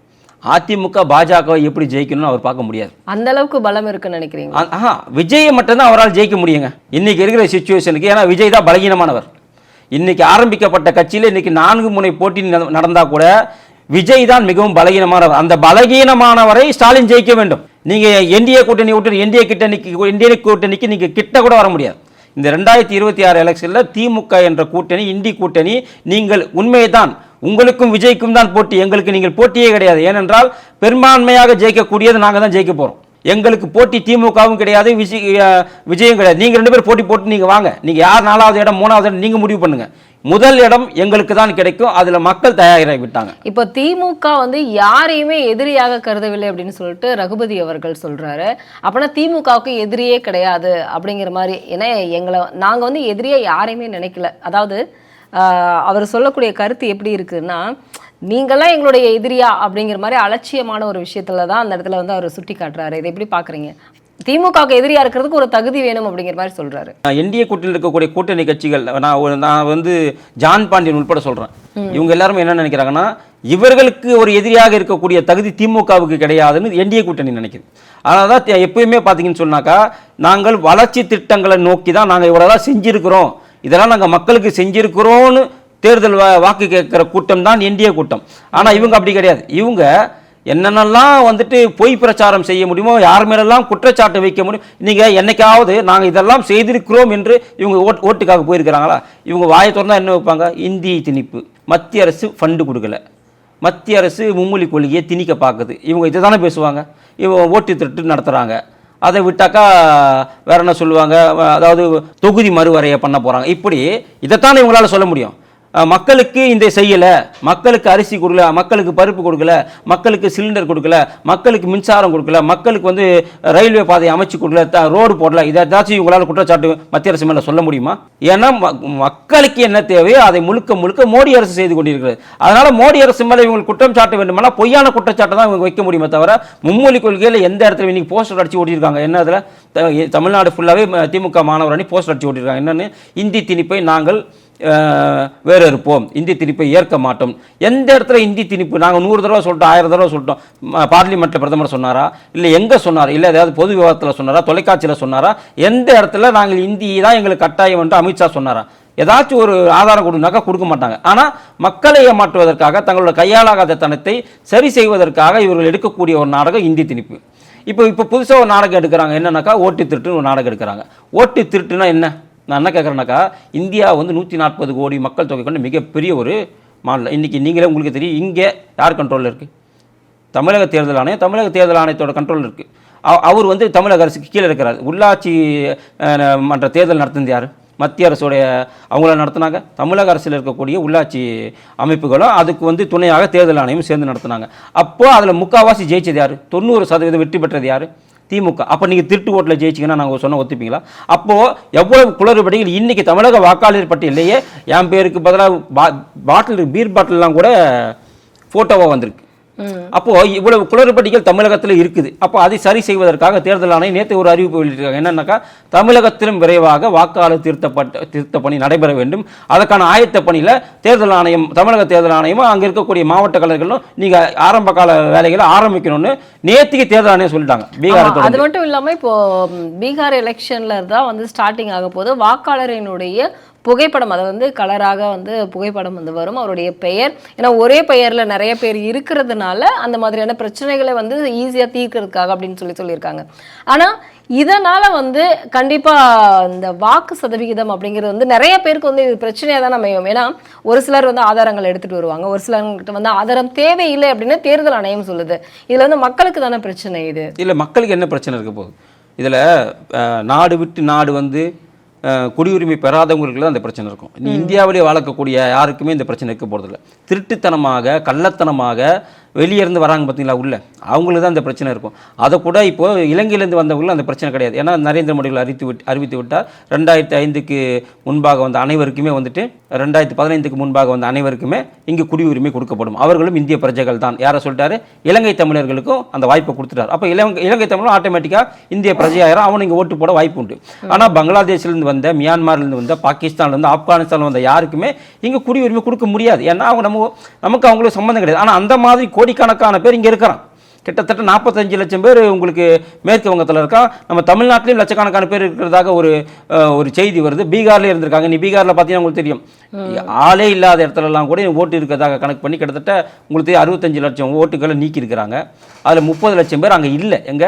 அதிமுக பாஜகவை எப்படி ஜெயிக்கணும்னு அவர் பார்க்க முடியாது. அந்த அளவுக்கு பலம் இருக்குன்னு நினைக்கிறீங்க? ஆஹா விஜயை மட்டும்தான் அவரால் ஜெயிக்க முடியுங்க. இன்னைக்கு இருக்கிற சுச்சுவேஷனுக்கு ஏன்னா விஜய் தான் பலகீனமானவர். இன்னைக்கு ஆரம்பிக்கப்பட்ட கட்சியில் இன்னைக்கு நான்கு முனை போட்டி நட- நடந்தா கூட விஜய் தான் மிகவும் பலகீனமானவர். அந்த பலகீனமானவரை ஸ்டாலின் ஜெயிக்க வேண்டும். நீங்க என்டிஏ கூட்டணி விட்டு என்டிஏ கூட்டணிக்கு என்டிஏ கூட்டணிக்கு நீங்க கிட்ட கூட வர முடியாது. இந்த ரெண்டாயிரத்தி இருபத்தி ஆறு எலெக்ஷனில் திமுக என்ற கூட்டணி இந்தி கூட்டணி நீங்கள் உண்மைதான் உங்களுக்கும் விஜய்க்கும் தான் போட்டி. எங்களுக்கு நீங்கள் போட்டியே கிடையாது. ஏனென்றால் பெரும்பான்மையாக ஜெயிக்கக்கூடியது நாங்கள் தான் ஜெயிக்க போகிறோம் எங்களுக்கு போட்டி திமுகவும் கிடையாது விஜய் விஜயும் கிடையாது. நீங்கள் ரெண்டு பேரும் போட்டி போட்டு நீங்கள் வாங்க. நீங்கள் யார் நாலாவது இடம் மூணாவது இடம் நீங்கள் முடிவு பண்ணுங்கள் முதல் இடம் எங்களுக்கு தான் கிடைக்கும். அதில் மக்கள் தயாராகி விட்டாங்க. இப்போ திமுக வந்து யாரையுமே எதிரியாக கருதவில்லை அப்படின்னு சொல்லிட்டு ரகுபதி அவர்கள் சொல்றாரு. அப்படின்னா திமுகவுக்கு எதிரியே கிடையாது அப்படிங்கிற மாதிரி ஏன்னா எங்களை நாங்க வந்து எதிரியா யாரையுமே நினைக்கல. அதாவது அவர் சொல்லக்கூடிய கருத்து எப்படி இருக்குன்னா நீங்களாம் எங்களுடைய எதிரியா அப்படிங்கிற மாதிரி அலட்சியமான ஒரு விஷயத்துல தான் அந்த இடத்துல வந்து அவர் சுட்டி காட்டுறாரு. இதை எப்படி பாக்குறீங்க? திமுகவுக்கு எதிரியா இருக்கிறதுக்கு ஒரு தகுதி வேணும் அப்படிங்கிற மாதிரி சொல்றாரு. என்டிஏ கூட்டணியில் இருக்கக்கூடிய கூட்டணி கட்சிகள் நான் நான் வந்து ஜான் பாண்டியன் உட்பட சொல்கிறேன் இவங்க எல்லாருமே என்ன நினைக்கிறாங்கன்னா இவர்களுக்கு ஒரு எதிரியாக இருக்கக்கூடிய தகுதி திமுகவுக்கு கிடையாதுன்னு என்டிஏ கூட்டணி நினைக்குது. அதனால தான் எப்பயுமே பார்த்தீங்கன்னு சொன்னாக்கா நாங்கள் வளர்ச்சி திட்டங்களை நோக்கி தான் நாங்கள் இவ்வளோதான் செஞ்சிருக்கிறோம். இதெல்லாம் நாங்கள் மக்களுக்கு செஞ்சிருக்கிறோன்னு தேர்தல் வாக்கு கேட்குற கூட்டம் தான் என்டிஏ கூட்டம். ஆனால் இவங்க அப்படி கிடையாது. இவங்க என்னென்னலாம் வந்துட்டு பொய் பிரச்சாரம் செய்ய முடியுமோ யார் மேலெல்லாம் குற்றச்சாட்டு வைக்க முடியும் நீங்கள் என்னைக்காவது நாங்கள் இதெல்லாம் செய்திருக்கிறோம் என்று இவங்க ஓட் ஓட்டுக்காக போயிருக்கிறாங்களா? இவங்க வாயை திறந்தால் என்ன வைப்பாங்க? இந்தி திணிப்பு. மத்திய அரசு ஃபண்டு கொடுக்கல. மத்திய அரசு மும்மொழி கொள்கையை திணிக்க பார்க்குது. இவங்க இதை தானே பேசுவாங்க. இவங்க ஓட்டு திருட்டு நடத்துகிறாங்க அதை விட்டாக்கா வேற என்ன சொல்லுவாங்க? அதாவது தொகுதி மறுவரையை பண்ண போகிறாங்க இப்படி இதைத்தான் இவங்களால சொல்ல முடியும். மக்களுக்கு இந்த செய்யலை மக்களுக்கு அரிசி கொடுக்கல மக்களுக்கு பருப்பு கொடுக்கல மக்களுக்கு சிலிண்டர் கொடுக்கல மக்களுக்கு மின்சாரம் கொடுக்கல மக்களுக்கு வந்து ரயில்வே பாதையை அமைச்சு கொடுக்கல த- ரோடு போடல இதை ஏதாச்சும் இவங்களால குற்றச்சாட்டு மத்திய அரசு மேலே சொல்ல முடியுமா? ஏன்னா மக்களுக்கு என்ன தேவையோ அதை முழுக்க முழுக்க மோடி அரசு செய்து கொண்டிருக்கிறது. அதனால மோடி அரசு மேலே இவங்க குற்றம் சாட்ட வேண்டுமானா பொய்யான குற்றச்சாட்டை தான் இவங்க வைக்க முடியுமே தவிர மும்மொழி கொள்கையில் எந்த இடத்துல இன்னைக்கு போஸ்டர் அடிச்சு ஓட்டியிருக்காங்க? என்ன அதில்? த- தமிழ்நாடு ஃபுல்லாகவே திமுக மாணவர் அணி போஸ்டர் அடிச்சு ஓட்டியிருக்காங்க. என்னன்னு? இந்தி திணிப்பை நாங்கள் வேறு இருப்போம் இந்தி திணிப்பை ஏற்க மாட்டோம். எந்த இடத்துல இந்தி திணிப்பு? நாங்கள் நூறு தடவை சொல்லிட்டோம் ஆயிரம் தடவை சொல்லிட்டோம். பார்லிமெண்ட்டில் பிரதமர் சொன்னாரா? இல்லை எங்கே சொன்னார்? இல்லை ஏதாவது பொது விவாதத்தில் சொன்னாரா? தொலைக்காட்சியில் சொன்னாரா? எந்த இடத்துல நாங்கள் இந்தி தான் எங்களுக்கு கட்டாயம் என்று அமித்ஷா சொன்னாரா? ஏதாச்சும் ஒரு ஆதாரம் கொடுனாக்கா கொடுக்க மாட்டாங்க. ஆனால் மக்களை ஏமாற்றுவதற்காக தங்களோட கையாளாகாத தனத்தை சரி செய்வதற்காக இவர்கள் எடுக்கக்கூடிய ஒரு நாடகம் இந்தி திணிப்பு. இப்போ இப்போ புதுசாக ஒரு நாடகம் எடுக்கிறாங்க. என்னன்னாக்கா ஓட்டு திருட்டுன்னு ஒரு நாடகம் எடுக்கிறாங்க. ஓட்டு திருட்டுனா என்ன? நான் என்ன கேட்குறேன்னாக்கா இந்தியா வந்து நூற்றி நாற்பது கோடி மக்கள் தொகை கொண்ட மிகப்பெரிய ஒரு மாநிலம். இன்றைக்கி நீங்களே உங்களுக்கு தெரியும் இங்கே யார் கண்ட்ரோலில் இருக்குது தமிழக தேர்தல் ஆணையம் தமிழக தேர்தல் ஆணையத்தோட கண்ட்ரோல் இருக்குது அவர் வந்து தமிழக அரசுக்கு கீழே இருக்கிறார். உள்ளாட்சி மன்ற தேர்தல் நடத்தினது யார்? மத்திய அரசுடைய அவங்கள நடத்தினாங்க. தமிழக அரசில் இருக்கக்கூடிய உள்ளாட்சி அமைப்புகளும் அதுக்கு வந்து துணையாக தேர்தல் ஆணையம் சேர்ந்து நடத்தினாங்க. அப்போது அதில் முக்கால்வாசி ஜெயிச்சது யார்? தொண்ணூறு சதவீதம் வெற்றி பெற்றது யார்? திமுக. அப்போ நீங்கள் திருட்டு ஓட்டில் ஜெயிச்சிங்கன்னா நாங்கள் சொன்ன ஒத்துப்பீங்களா? அப்போது எவ்வளவு குளறுபடிகள் இன்றைக்கி தமிழக வாக்காளர் பட்டியலையே என் பேருக்கு பதிலாக பா பாட்டில் பீர் பாட்டிலெலாம் கூட ஃபோட்டோவாக வந்திருக்கு. அப்போ இவ்வளவு குளறுபடிகள் தமிழகத்தில் இருக்குது. அப்போ அதை சரி செய்வதற்காக தேர்தல் ஆணையம் நேற்று ஒரு அறிவிப்பு வெளியிட்டிருக்காங்க. என்னன்னாக்கா தமிழகத்திலும் விரைவாக வாக்காளர் திருத்தப்பட்ட திருத்த பணி நடைபெற வேண்டும். அதற்கான ஆயத்த பணியில் தேர்தல் ஆணையம் தமிழக தேர்தல் ஆணையமும் அங்கே இருக்கக்கூடிய மாவட்ட கலர்களும் நீங்கள் ஆரம்ப கால வேலைகளை ஆரம்பிக்கணும்னு நேத்திக்கு தேர்தல் ஆணையம் சொல்லிட்டாங்க பீகாரை அது மட்டும் இல்லாம இப்போ பீகார் எலெக்ஷன்ல தான் வந்து ஸ்டார்டிங் ஆக போது வாக்காளரினுடைய புகைப்படம் அதை வந்து கலராக வந்து புகைப்படம் வந்து வரும் அவருடைய பெயர். ஏன்னா ஒரே பெயரில் நிறைய பேர் இருக்கிறதுனால அந்த மாதிரியான பிரச்சனைகளை வந்து ஈஸியாக தீர்க்கிறதுக்காக அப்படின்னு சொல்லி சொல்லியிருக்காங்க. ஆனால் இதனால் வந்து கண்டிப்பாக இந்த வாக்கு சதவிகிதம் அப்படிங்கிறது வந்து நிறைய பேருக்கு வந்து இது பிரச்சனையாக தான் அமையும். ஏன்னா ஒரு சிலர் வந்து ஆதாரங்கள் எடுத்துகிட்டு வருவாங்க. ஒரு சிலர்கிட்ட வந்து ஆதாரம் தேவையில்லை அப்படின்னு தேர்தல் ஆணையம் சொல்லுது. இதில் வந்து மக்களுக்கு தானே பிரச்சனை இது? இல்லை மக்களுக்கு என்ன பிரச்சனை இருக்க போகுது? இதில் நாடு விட்டு நாடு வந்து குடியுரிமை பெறாதவங்களுக்கு தான் அந்த பிரச்சனை இருக்கும். இந்தியாவிலே வளர்க்கக்கூடிய யாருக்குமே இந்த பிரச்சனை இருக்க போகிறதில்ல திருட்டுத்தனமாக கள்ளத்தனமாக வெளியே இருந்து வராங்க பார்த்தீங்களா உள்ள? அவங்களுக்கு தான் இந்த பிரச்சனை இருக்கும். அதை கூட இப்போ இலங்கையிலேருந்து வந்தவங்களும் அந்த பிரச்சனை கிடையாது. ஏன்னா நரேந்திர மோடிகள் அறிவித்து விட்டு அறிவித்து விட்டார். ரெண்டாயிரத்தி ஐந்துக்கு முன்பாக வந்த அனைவருக்குமே வந்துட்டு ரெண்டாயிரத்தி பதினைந்துக்கு முன்பாக வந்த அனைவருக்குமே இங்கு குடியுரிமை கொடுக்கப்படும். அவர்களும் இந்திய பிரஜைகள் தான். யாரை சொல்லிட்டாரு? இலங்கை தமிழர்களுக்கும் அந்த வாய்ப்பை கொடுத்துட்டார். அப்போ இலங்கை இலங்கை தமிழும் ஆட்டோமேட்டிக்காக இந்திய பிரஜையாயிரம். அவன் இங்கே ஓட்டு போட வாய்ப்பு உண்டு. ஆனால் பங்களாதேஷ்லேருந்து வந்த மியான்மர்லேருந்து வந்த பாகிஸ்தான்லேருந்து ஆப்கானிஸ்தான்ல வந்த யாருக்குமே இங்கே குடியுரிமை கொடுக்க முடியாது. ஏன்னா அவங்க நம்ம நமக்கு அவங்களுக்கு சம்மந்தம் கிடையாது. ஆனால் அந்த மாதிரி கோடிக்கணக்கான பேர் இங்கே இருக்கிறான். கிட்டத்தட்ட நாற்பத்தஞ்சு லட்சம் பேர் உங்களுக்கு மேற்கு வங்கத்தில் இருக்கான் நம்ம தமிழ்நாட்டிலையும் லட்சக்கணக்கான பேர் இருக்கிறதாக ஒரு ஒரு செய்தி வருது. பீகார்லேயே இருந்திருக்காங்க. நீ பீகாரில் பார்த்தீங்கன்னா உங்களுக்கு தெரியும். ஆளே இல்லாத இடத்துலலாம் கூட ஓட்டு இருக்கிறதாக கணக்கு பண்ணி கிட்டத்தட்ட உங்களுக்கு தெரியும் அறுபத்தஞ்சு லட்சம் ஓட்டுகளை நீக்கி இருக்கிறாங்க அதில் முப்பது லட்சம் பேர் அங்கே இல்லை. எங்க?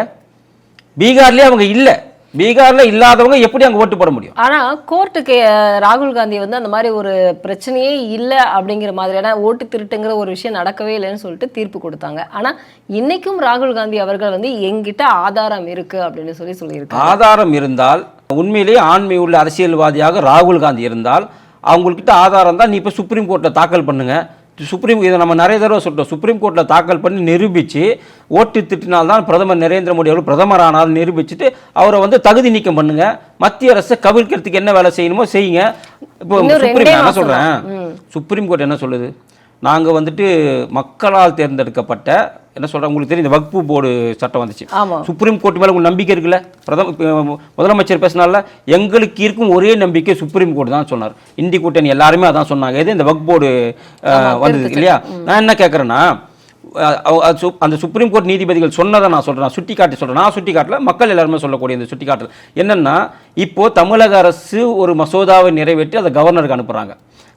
பீகார்லேயே அவங்க இல்லை. பீகாரில் இல்லாதவங்க எப்படி அங்கே ஓட்டு போட முடியும்? ஆனா கோர்ட்டுக்கு ராகுல் காந்தி வந்து அந்த மாதிரி ஒரு பிரச்சனையே இல்லை அப்படிங்கிற மாதிரியான ஓட்டு திருட்டுங்கிற ஒரு விஷயம் நடக்கவே இல்லைன்னு சொல்லிட்டு தீர்ப்பு கொடுத்தாங்க. ஆனா இன்னைக்கும் ராகுல் காந்தி அவர்கள் வந்து எங்கிட்ட ஆதாரம் இருக்கு அப்படின்னு சொல்லி சொல்லியிருக்காங்க. ஆதாரம் இருந்தால் உண்மையிலேயே ஆண்மை உள்ள அரசியல்வாதியாக ராகுல் காந்தி இருந்தால் அவங்கக்கிட்ட ஆதாரம் தான். நீ இப்போ சுப்ரீம் கோர்ட்டில் தாக்கல் பண்ணுங்க. சுப்ரீம் இதை நம்ம நிறைய தடவை சொல்லிட்டோம் சுப்ரீம் கோர்ட்டில் தாக்கல் பண்ணி நிரூபித்து ஓட்டு திட்டினால்தான் பிரதமர் நரேந்திர மோடி அவர்கள் பிரதமர் ஆனால் நிரூபிச்சுட்டு அவரை வந்து தகுதி நீக்கம் பண்ணுங்க. மத்திய அரசை கவிழ்க்கிறதுக்கு என்ன வேலை செய்யணுமோ செய்யுங்க. இப்போ சுப்ரீம் நான் சொல்கிறேன் சுப்ரீம் கோர்ட் என்ன சொல்லுது? நாங்கள் வந்துட்டு மக்களால் தேர்ந்தெடுக்கப்பட்ட என்ன சொல்கிறேன் உங்களுக்கு தெரியும் இந்த வக்பு போர்டு சட்டம் வந்துச்சு. சுப்ரீம் கோர்ட் மேலே உங்களுக்கு நம்பிக்கை இருக்குல்ல? பிரதம முதலமைச்சர் பேசினால எங்களுக்கு இருக்கும் ஒரே நம்பிக்கை சுப்ரீம் கோர்ட் தான் சொன்னார். இந்தி கூட்டணி எல்லாருமே அதான் சொன்னாங்க. இது இந்த வக் போர்டு வந்தது இல்லையா? நான் என்ன கேட்குறேன்னா அந்த சுப்ரீம் கோர்ட் நீதிபதிகள் சொன்னதை நான் சொல்கிறேன் சுட்டி காட்டி சொல்கிறேன் நான் சுட்டி காட்டல மக்கள் எல்லாருமே சொல்லக்கூடிய இந்த சுட்டி காட்டல் என்னன்னா இப்போ தமிழக அரசு ஒரு மசோதாவை நிறைவேற்றி அதை கவர்னருக்கு அனுப்புகிறாங்க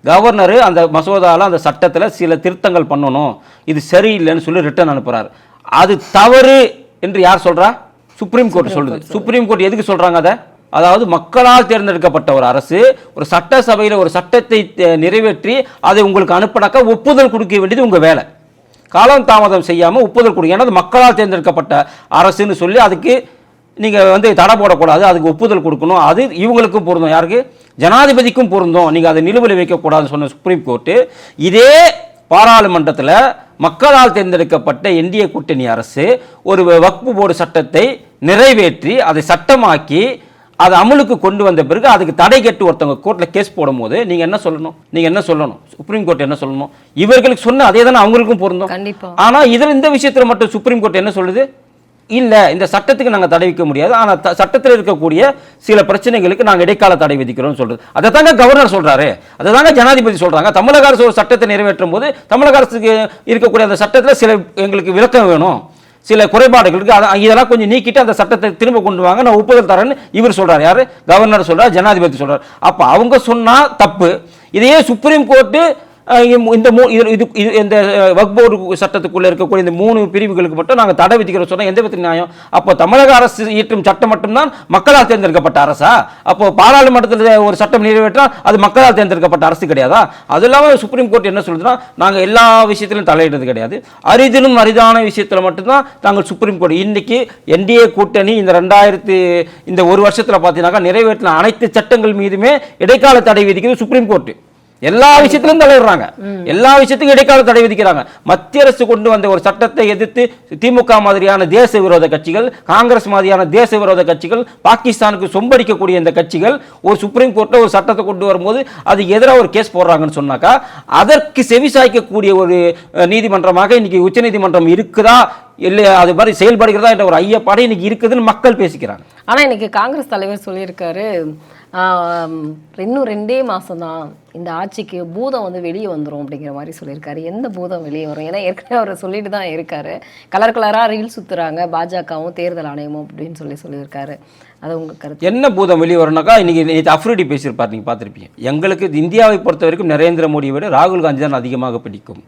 கவர்னர் அந்த மசோதாவில் அந்த சட்டத்தில் சில திருத்தங்கள் பண்ணணும். இது சரியில்லைன்னு சொல்லி ரிட்டர்ன் அனுப்புகிறார் அது தவறு என்று யார் சொல்றா? சுப்ரீம் கோர்ட் சொல்லுது. சுப்ரீம் கோர்ட் எதுக்கு சொல்றாங்க அதை? அதாவது மக்களால் தேர்ந்தெடுக்கப்பட்ட ஒரு அரசு ஒரு சட்டசபையில் ஒரு சட்டத்தை நிறைவேற்றி அதை உங்களுக்கு அனுப்பினாக்கா ஒப்புதல் கொடுக்க வேண்டியது உங்க வேலை. காலம் தாமதம் செய்யாம ஒப்புதல் கொடுங்க ஏன்னா மக்களால் தேர்ந்தெடுக்கப்பட்ட அரசுன்னு சொல்லி அதுக்கு நீங்க வந்து தடை போடக்கூடாது. அதுக்கு ஒப்புதல் கொடுக்கணும். அது இவங்களுக்கும் பொருந்தும். யாருக்கு? ஜனாதிபதிக்கும் பொருந்தும். நீங்க அதை நிலுவையில் வைக்கக்கூடாதுன்னு சொன்ன சுப்ரீம் கோர்ட்டு இதே பாராளுமன்றத்தில் மக்களால் தேர்ந்தெடுக்கப்பட்ட என்டிஏ கூட்டணி அரசு ஒரு வக்பு போர்டு சட்டத்தை நிறைவேற்றி அதை சட்டமாக்கி அதை அமலுக்கு கொண்டு வந்த பிறகு அதுக்கு தடை கட்டு ஒருத்தவங்க கோர்ட்டில் கேஸ் போடும்போது நீங்கள் என்ன சொல்லணும்? நீங்கள் என்ன சொல்லணும்? சுப்ரீம் கோர்ட் என்ன சொல்லணும்? இவர்களுக்கு சொன்ன அதே தானே அவங்களுக்கும் பொருந்தும். ஆனால் இதில் இந்த விஷயத்தில் மட்டும் சுப்ரீம் கோர்ட் என்ன சொல்லுது? இல்லை இந்த சட்டத்துக்கு நாங்கள் தடை விதிக்க முடியாது. ஆனால் சட்டத்தில் இருக்கக்கூடிய சில பிரச்சனைகளுக்கு நாங்கள் இடைக்கால தடை விதிக்கிறோம்னு சொல்றது. அதை தாங்க கவர்னர் சொல்றாரு. அதை தாங்க ஜனாதிபதி சொல்றாங்க. தமிழக அரசு ஒரு சட்டத்தை நிறைவேற்றும் போது தமிழக அரசுக்கு இருக்கக்கூடிய அந்த சட்டத்தில் சில எங்களுக்கு விளக்கம் வேணும். சில குறைபாடுகளுக்கு அதை இதெல்லாம் கொஞ்சம் நீக்கிட்டு அந்த சட்டத்தை திரும்ப கொண்டு வாங்க. நான் ஒப்புதல் தரேன்னு இவர் சொல்றாரு. யாரு? கவர்னர் சொல்றாரு ஜனாதிபதி சொல்றாரு. அப்போ அவங்க சொன்னா தப்பு. இதையே சுப்ரீம் கோர்ட்டு இந்த மூ இது இது இது இந்த வக்போர்டு சட்டத்துக்குள்ளே இருக்கக்கூடிய இந்த மூணு பிரிவுகளுக்கு மட்டும் நாங்கள் தடை விதிக்கிறோம் சொன்னால் எந்த விதத்தில் நியாயம்? அப்போ தமிழக அரசு இயற்றும் சட்டம் மட்டும்தான் மக்களால் தேர்ந்தெடுக்கப்பட்ட அரசா? அப்போ பாராளுமன்றத்தில் ஒரு சட்டம் நிறைவேற்றால் அது மக்களால் தேர்ந்தெடுக்கப்பட்ட அரசு கிடையாதா? அது இல்லாமல் சுப்ரீம் கோர்ட் என்ன சொல்லுதுன்னா நாங்கள் எல்லா விஷயத்திலும் தலையிடுறது கிடையாது. அரிதிலும் அரிதான விஷயத்தில் மட்டும்தான் நாங்கள் சுப்ரீம் கோர்ட். இன்றைக்கி என்டிஏ கூட்டணி இந்த ரெண்டாயிரத்து இந்த ஒரு வருஷத்தில் பார்த்தீங்கன்னாக்கா நிறைவேற்றின அனைத்து சட்டங்கள் மீதுமே இடைக்கால தடை விதிக்கிறது சுப்ரீம் கோர்ட்டு. எல்லா விஷயத்திலும் தலையிடுறாங்க. எல்லா விஷயத்துக்கும் இடைக்கால தடை விதிக்கிறாங்க. மத்திய அரசு கொண்டு வந்த ஒரு சட்டத்தை எதிர்த்து திமுக மாதிரியான தேச விரோத கட்சிகள் காங்கிரஸ் மாதிரியான தேச விரோத கட்சிகள் பாகிஸ்தானுக்கு சொம்படிக்கக்கூடிய இந்த கட்சிகள் ஒரு சுப்ரீம் கோர்ட்டில் ஒரு சட்டத்தை கொண்டு வரும்போது அது எதிராக ஒரு கேஸ் போடுறாங்கன்னு சொன்னாக்கா அதற்கு செவிசாய்க்கக்கூடிய ஒரு நீதிமன்றமாக இன்னைக்கு உச்சநீதிமன்றம் இருக்குதா? இல்லையா? அது மாதிரி செயல்படுகிறதா என்ற ஒரு ஐயப்பாடு இன்னைக்கு இருக்குதுன்னு மக்கள் பேசிக்கிறாங்க. ஆனால் இன்னைக்கு காங்கிரஸ் தலைவர் சொல்லியிருக்காரு இன்னும் ரெண்டே மாசம்தான் இந்த ஆட்சிக்கு பூதம் வந்து வெளியே வந்துடும் அப்படிங்கிற மாதிரி சொல்லியிருக்காரு. எந்த பூதம் வெளியே வரும்? ஏன்னா ஏற்கனவே அவர் சொல்லிட்டு தான் இருக்காரு. கலர் கலராக ரீல் சுற்றுறாங்க பாஜகவும் தேர்தல் ஆணையமும் அப்படின்னு சொல்லி சொல்லியிருக்காரு. அது உங்கள் கருத்து? என்ன பூதம் வெளியே வரணுக்கா இன்னைக்கு நேற்று அஃப்ரிடி பேசியிருப்பார் நீங்கள் பார்த்துருப்பீங்க. எங்களுக்கு இது இந்தியாவை பொறுத்த வரைக்கும் நரேந்திர மோடியை விட ராகுல் காந்தி தான் அதிகமாக பிடிக்கும்.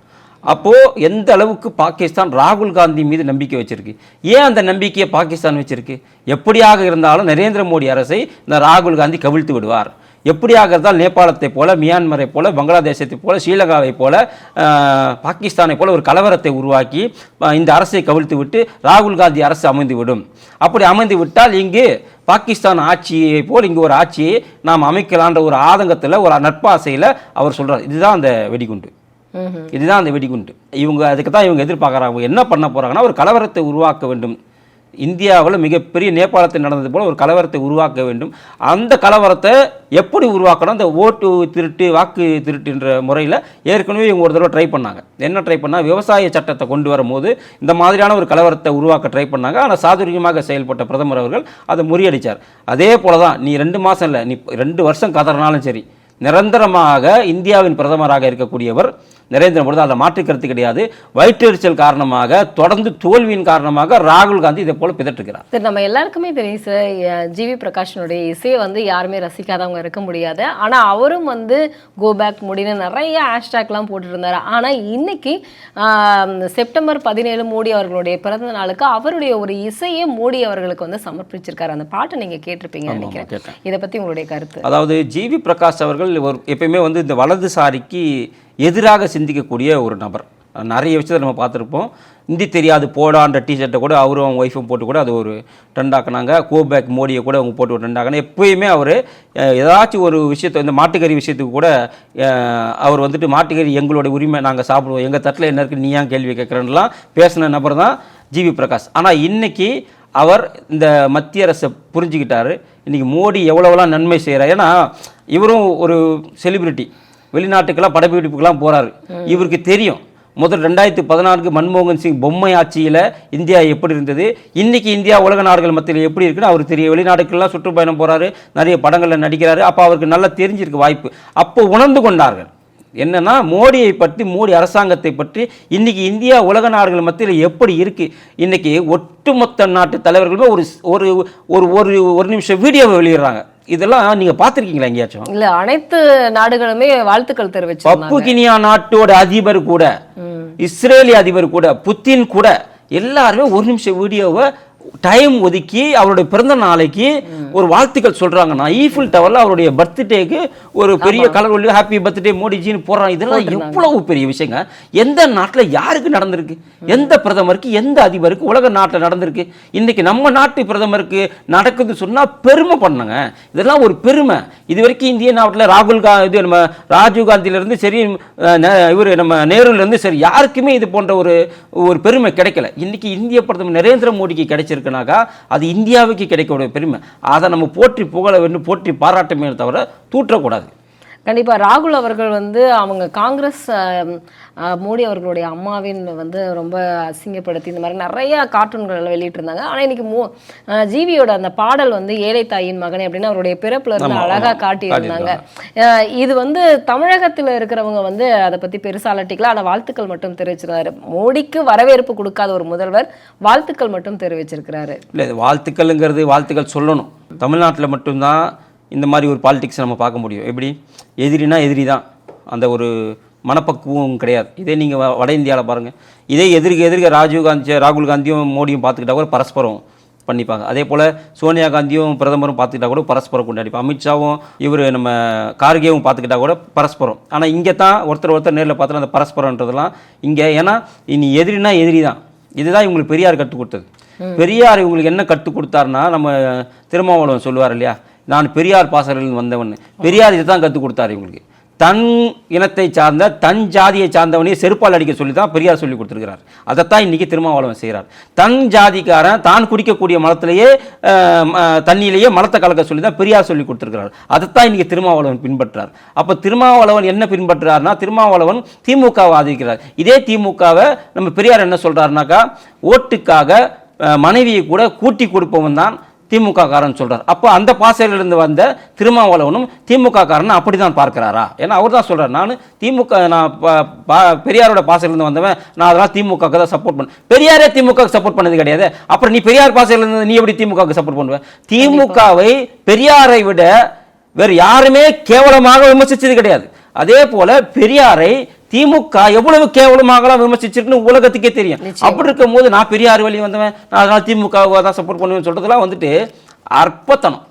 அப்போது எந்த அளவுக்கு பாகிஸ்தான் ராகுல் காந்தி மீது நம்பிக்கை வச்சுருக்கு? ஏன் அந்த நம்பிக்கையை பாகிஸ்தான் வச்சுருக்கு? எப்படியாக இருந்தாலும் நரேந்திர மோடி அரசை இந்த ராகுல் காந்தி கவிழ்த்து விடுவார். எப்படியாக இருந்தால் நேபாளத்தை போல மியான்மரை போல பங்களாதேசத்தை போல ஸ்ரீலங்காவை போல பாகிஸ்தானை போல ஒரு கலவரத்தை உருவாக்கி இந்த அரசை கவிழ்த்து விட்டு ராகுல் காந்தி அரசு அமைந்து விடும். அப்படி அமைந்து விட்டால் இங்கு பாகிஸ்தான் ஆட்சியை போல் இங்கு ஒரு ஆட்சியை நாம் அமைக்கலான்ற ஒரு ஆதங்கத்தில் ஒரு நட்பாசையில் அவர் சொல்கிறார் இதுதான் அந்த வெடிகுண்டு. இதுதான் அந்த வெடிகுண்டு. இவங்க அதுக்கு தான் இவங்க எதிர்பார்க்குறாங்க. என்ன பண்ண போறாங்கன்னா ஒரு கலவரத்தை உருவாக்க வேண்டும். இந்தியாவில் மிகப்பெரிய நேபாளத்தில் நடந்தது போல் ஒரு கலவரத்தை உருவாக்க வேண்டும். அந்த கலவரத்தை எப்படி உருவாக்கணும்? அந்த ஓட்டு திருட்டு வாக்கு திருட்டுன்ற முறையில் ஏற்கனவே இவங்க ஒரு தடவை ட்ரை பண்ணாங்க. என்ன ட்ரை பண்ணால் விவசாய சட்டத்தை கொண்டு வரும்போது இந்த மாதிரியான ஒரு கலவரத்தை உருவாக்க ட்ரை பண்ணாங்க. ஆனால் சாதுரியமாக செயல்பட்ட பிரதமர் அவர்கள் அதை முறியடித்தார் அதே போல தான் நீ ரெண்டு மாதம் இல்லை நீ ரெண்டு வருஷம் கதறினாலும் சரி நிரந்தரமாக இந்தியாவின் பிரதமராக இருக்கக்கூடியவர் நரேந்திர மோடி அதில் மாற்று கருத்து கிடையாது. வயிற்றெரிச்சல் காரணமாக தொடர்ந்து தோல்வியின் காரணமாக ராகுல் காந்தி இதை போல பிதற்றுகிறார். சரி நம்ம எல்லாருக்குமே தெரியும் சார் ஜிவி பிரகாஷனுடைய இசையை வந்து யாருமே ரசிக்காதவங்க இருக்க முடியாது. ஆனா அவரும் வந்து கோ பேக் முடின்னு நிறைய ஹேஷ்டேக்லாம் போட்டுட்டு இருந்தாரு ஆனா இன்னைக்கு செப்டம்பர் பதினேழு மோடி அவர்களுடைய பிறந்த நாளுக்கு அவருடைய ஒரு இசையை மோடி அவர்களுக்கு வந்து சமர்ப்பிச்சிருக்காரு. அந்த பாட்டை நீங்க கேட்டிருப்பீங்கன்னு நினைக்கிறேன். இதை பத்தி உங்களுடைய கருத்து? அதாவது ஜிவி பிரகாஷ் அவர்கள் ஒரு எப்பயுமே வந்து இந்த வலதுசாரிக்கு எதிராக சிந்திக்கக்கூடிய ஒரு நபர். நிறைய விஷயத்தை நம்ம பார்த்துருப்போம். இந்தி தெரியாது போடான்ற டிஷர்ட்டை கூட அவரும் அவங்க ஒய்ஃபும் போட்டு கூட அது ஒரு ட்ரெண்டாக்குனாங்க கோபேக் மோடியை கூட அவங்க போட்டு ஒரு ட்ரெண்டாக்குனா எப்பயுமே அவர் ஏதாச்சும் ஒரு விஷயத்தை இந்த மாட்டுக்கறி விஷயத்துக்கு கூட அவர் வந்துட்டு மாட்டுக்கறி எங்களுடைய உரிமை நாங்கள் சாப்பிடுவோம். எங்கள் தட்டில் என்ன இருக்குது நீ ஏன் கேள்வி கேட்குறேன்லாம் பேசின நபர் தான் ஜிவி பிரகாஷ். ஆனால் இன்றைக்கி அவர் இந்த மத்திய அரசை புரிஞ்சுக்கிட்டார். இன்றைக்கி மோடி எவ்வளோவெல்லாம் நன்மை செய்கிறார் ஏன்னா இவரும் ஒரு செலிப்ரிட்டி வெளிநாட்டுக்கெல்லாம் படப்பிடிப்புக்கெல்லாம் போறாரு. இவருக்கு தெரியும். முதல் ரெண்டாயிரத்தி பதினான்கு மன்மோகன் சிங் பொம்மை ஆட்சியில் இந்தியா எப்படி இருந்தது இன்னைக்கு இந்தியா உலக நாடுகள் மத்தியில் எப்படி இருக்குன்னு அவருக்கு தெரியும். வெளிநாட்டுக்கெல்லாம் சுற்றுப்பயணம் போறாரு நிறைய படங்களில் நடிக்கிறாரு. அப்போ அவருக்கு நல்லா தெரிஞ்சிருக்கு வாய்ப்பு. அப்போ உணர்ந்து கொண்டார்கள். என்னன்னா மோடியை பற்றி மோடி அரசாங்கத்தை பற்றி இன்னைக்கு இந்தியா உலக நாடுகள் மத்தியில் எப்படி இருக்கு? இன்னைக்கு ஒட்டுமொத்த நாட்டு தலைவர்களுமே ஒரு ஒரு ஒரு ஒரு ஒரு நிமிஷம் வீடியோவை வெளியிடுறாங்க. இதெல்லாம் நீங்க பார்த்துருக்கீங்களா எங்கேயாச்சும்? இல்ல அனைத்து நாடுகளுமே வாழ்த்துக்கள் தெரிவிச்சிருந்தாங்க. பப்பு கினியா நாட்டோட அதிபர் கூட இஸ்ரேலிய அதிபர் கூட புத்தின் கூட எல்லாருமே ஒரு நிமிஷம் வீடியோவை டைம் ஒதுக்கி அவருடைய பிறந்த நாளைக்கு ஒரு வாழ்த்துக்கள் சொல்றாங்கன்னா ஈஃபில் டவர்ல அவருடைய பர்த்டேக்கு ஒரு பெரிய கலர் ஒளி ஹாப்பி பர்த்டே மோடிஜின்னு போடுறாங்க. இதெல்லாம் எவ்வளவு பெரிய விஷயங்க. எந்த நாட்டுல யாருக்கு நடந்திருக்கு? எந்த பிரதமருக்கு எந்த அதிபருக்கு உலக நாட்டில் நடந்திருக்கு? இன்னைக்கு நம்ம நாட்டு பிரதமருக்கு நடக்குது சொன்னா பெருமை பண்ணுங்க. இதெல்லாம் ஒரு பெருமை. இது வரைக்கும் இந்திய நாட்டில் ராகுல் கா இது நம்ம ராஜீவ் காந்தில இருந்து சரி இவர் நம்ம நேருல இருந்து சரி யாருக்குமே இது போன்ற ஒரு ஒரு பெருமை கிடைக்கல. இன்னைக்கு இந்திய பிரதமர் நரேந்திர மோடிக்கு வச்சிருக்கனாக்கா அது இந்தியாவுக்கு கிடைக்கக்கூடிய பெருமை. அதை நம்ம போற்றி புகழ வேண்டும் போற்றி பாராட்டமே தவிர தூற்றக்கூடாது. கண்டிப்பா ராகுல் அவர்கள் வந்து அவங்க காங்கிரஸ் மோடி அவர்களுடைய அம்மாவின் வந்து ரொம்ப அசிங்கப்படுத்தி இந்த மாதிரி நிறைய கார்ட்டூன்கள் வெளியிட்டிருந்தாங்க. ஆனா இன்னைக்கு மோ ஜீவியோட அந்த பாடல் வந்து ஏழை தாயின் மகனே அப்படின்னு அவருடைய பிறப்புல இருந்து ஆமா, அழகா ஆமா. காட்டியிருந்தாங்க. இது வந்து தமிழகத்துல இருக்கிறவங்க வந்து அதை பத்தி பெருசா அலட்டிக்கல. ஆனா வாழ்த்துக்கள் மட்டும் தெரிவிச்சிருக்காரு. மோடிக்கு வரவேற்பு கொடுக்காத ஒரு முதல்வர் வாழ்த்துக்கள் மட்டும் தெரிவிச்சிருக்கிறாரு. இல்லை வாழ்த்துக்கள்ங்கிறது வாழ்த்துக்கள் சொல்லணும். தமிழ்நாட்டில் மட்டும்தான் இந்த மாதிரி ஒரு பாலிடிக்ஸ் நம்ம பார்க்க முடியும். எப்படி? எதிரினா எதிரி தான். அந்த ஒரு மனப்பக்குவம் கிடையாது. இதே நீங்கள் வட இந்தியாவில் பாருங்கள் இதே எதிர்க்க எதிர்க்க ராஜீவ் காந்தி ராகுல் காந்தியும் மோடியும் பார்த்துக்கிட்டா கூட பரஸ்பரம் பண்ணிப்பாங்க. அதே போல் சோனியா காந்தியும் பிரதமரும் பார்த்துக்கிட்டா கூட பரஸ்பரம் கொண்டாடிப்பாங்க. அமித்ஷாவும் இவர் நம்ம கார்கேவும் பார்த்துக்கிட்டா கூட பரஸ்பரம். ஆனால் இங்கே தான் ஒருத்தர் ஒருத்தர் நேரில் பார்த்தா அந்த பரஸ்பரம்ன்றதெல்லாம் இங்கே ஏன்னா இனி எதிரினா எதிரி தான். இதுதான் இவங்களுக்கு பெரியார் கற்றுக் கொடுத்தது. பெரியார் இவங்களுக்கு என்ன கற்றுக் கொடுத்தாருன்னா நம்ம திருமாவளவன் சொல்லுவார் இல்லையா? நான் பெரியார் பாசறையில் வந்தவன். பெரியார் இதை தான் கற்றுக் கொடுத்தாரு இவங்களுக்கு. தன் இனத்தை சார்ந்த தன் ஜாதியை சார்ந்தவனையே செருப்பால் அடிக்க சொல்லி தான் பெரியார் சொல்லி கொடுத்துருக்கிறார். அதைத்தான் இன்னைக்கு திருமாவளவன் செய்கிறார். தன் ஜாதிக்காரன் தான் குடிக்கக்கூடிய மலத்திலேயே ம- தண்ணியிலேயே மலத்தை கலக்க சொல்லி தான் பெரியார் சொல்லி கொடுத்துருக்கிறார். அதைத்தான் இன்னைக்கு திருமாவளவன் பின்பற்றார். அப்போ திருமாவளவன் என்ன பின்பற்றுறாருன்னா திருமாவளவன் திமுகவை ஆதரிக்கிறார். இதே திமுகவை நம்ம பெரியார் என்ன சொல்கிறாருனாக்கா ஓட்டுக்காக மனைவியை கூட கூட்டி கொடுப்பவன் தான் திமுக காரன் சொல்கிறார் அப்போ அந்த பாசையிலிருந்து வந்த திருமாவளவனும் திமுக காரன் அப்படி தான் பார்க்கிறாரா? ஏன்னா அவர் தான் சொல்கிறார் நான் திமுக நான் ப- ப- பெரியாரோட பாசையிலிருந்து வந்தவன் நான் அதெல்லாம் திமுக தான் சப்போர்ட் பண்ணேன் பெரியாரே திமுக சப்போர்ட் பண்ணது கிடையாது. அப்புறம் நீ பெரியார் பாசையிலிருந்து நீ எப்படி திமுக சப்போர்ட் பண்ணுவ? திமுகவை பெரியாரை விட வேறு யாருமே கேவலமாக விமர்சித்தது கிடையாது. அதே போல பெரியாரை திமுக எவ்வளவு கேவலமாகலாம் விமர்சிச்சிருக்குன்னு உலகத்துக்கே தெரியும். அப்படி இருக்கும்போது நான் பெரியார் வழி வந்தவன் நான் அதனால திமுக தான் சப்போர்ட் பண்ணுவேன்னு சொல்றதெல்லாம் வந்துட்டு அற்பத்தனம்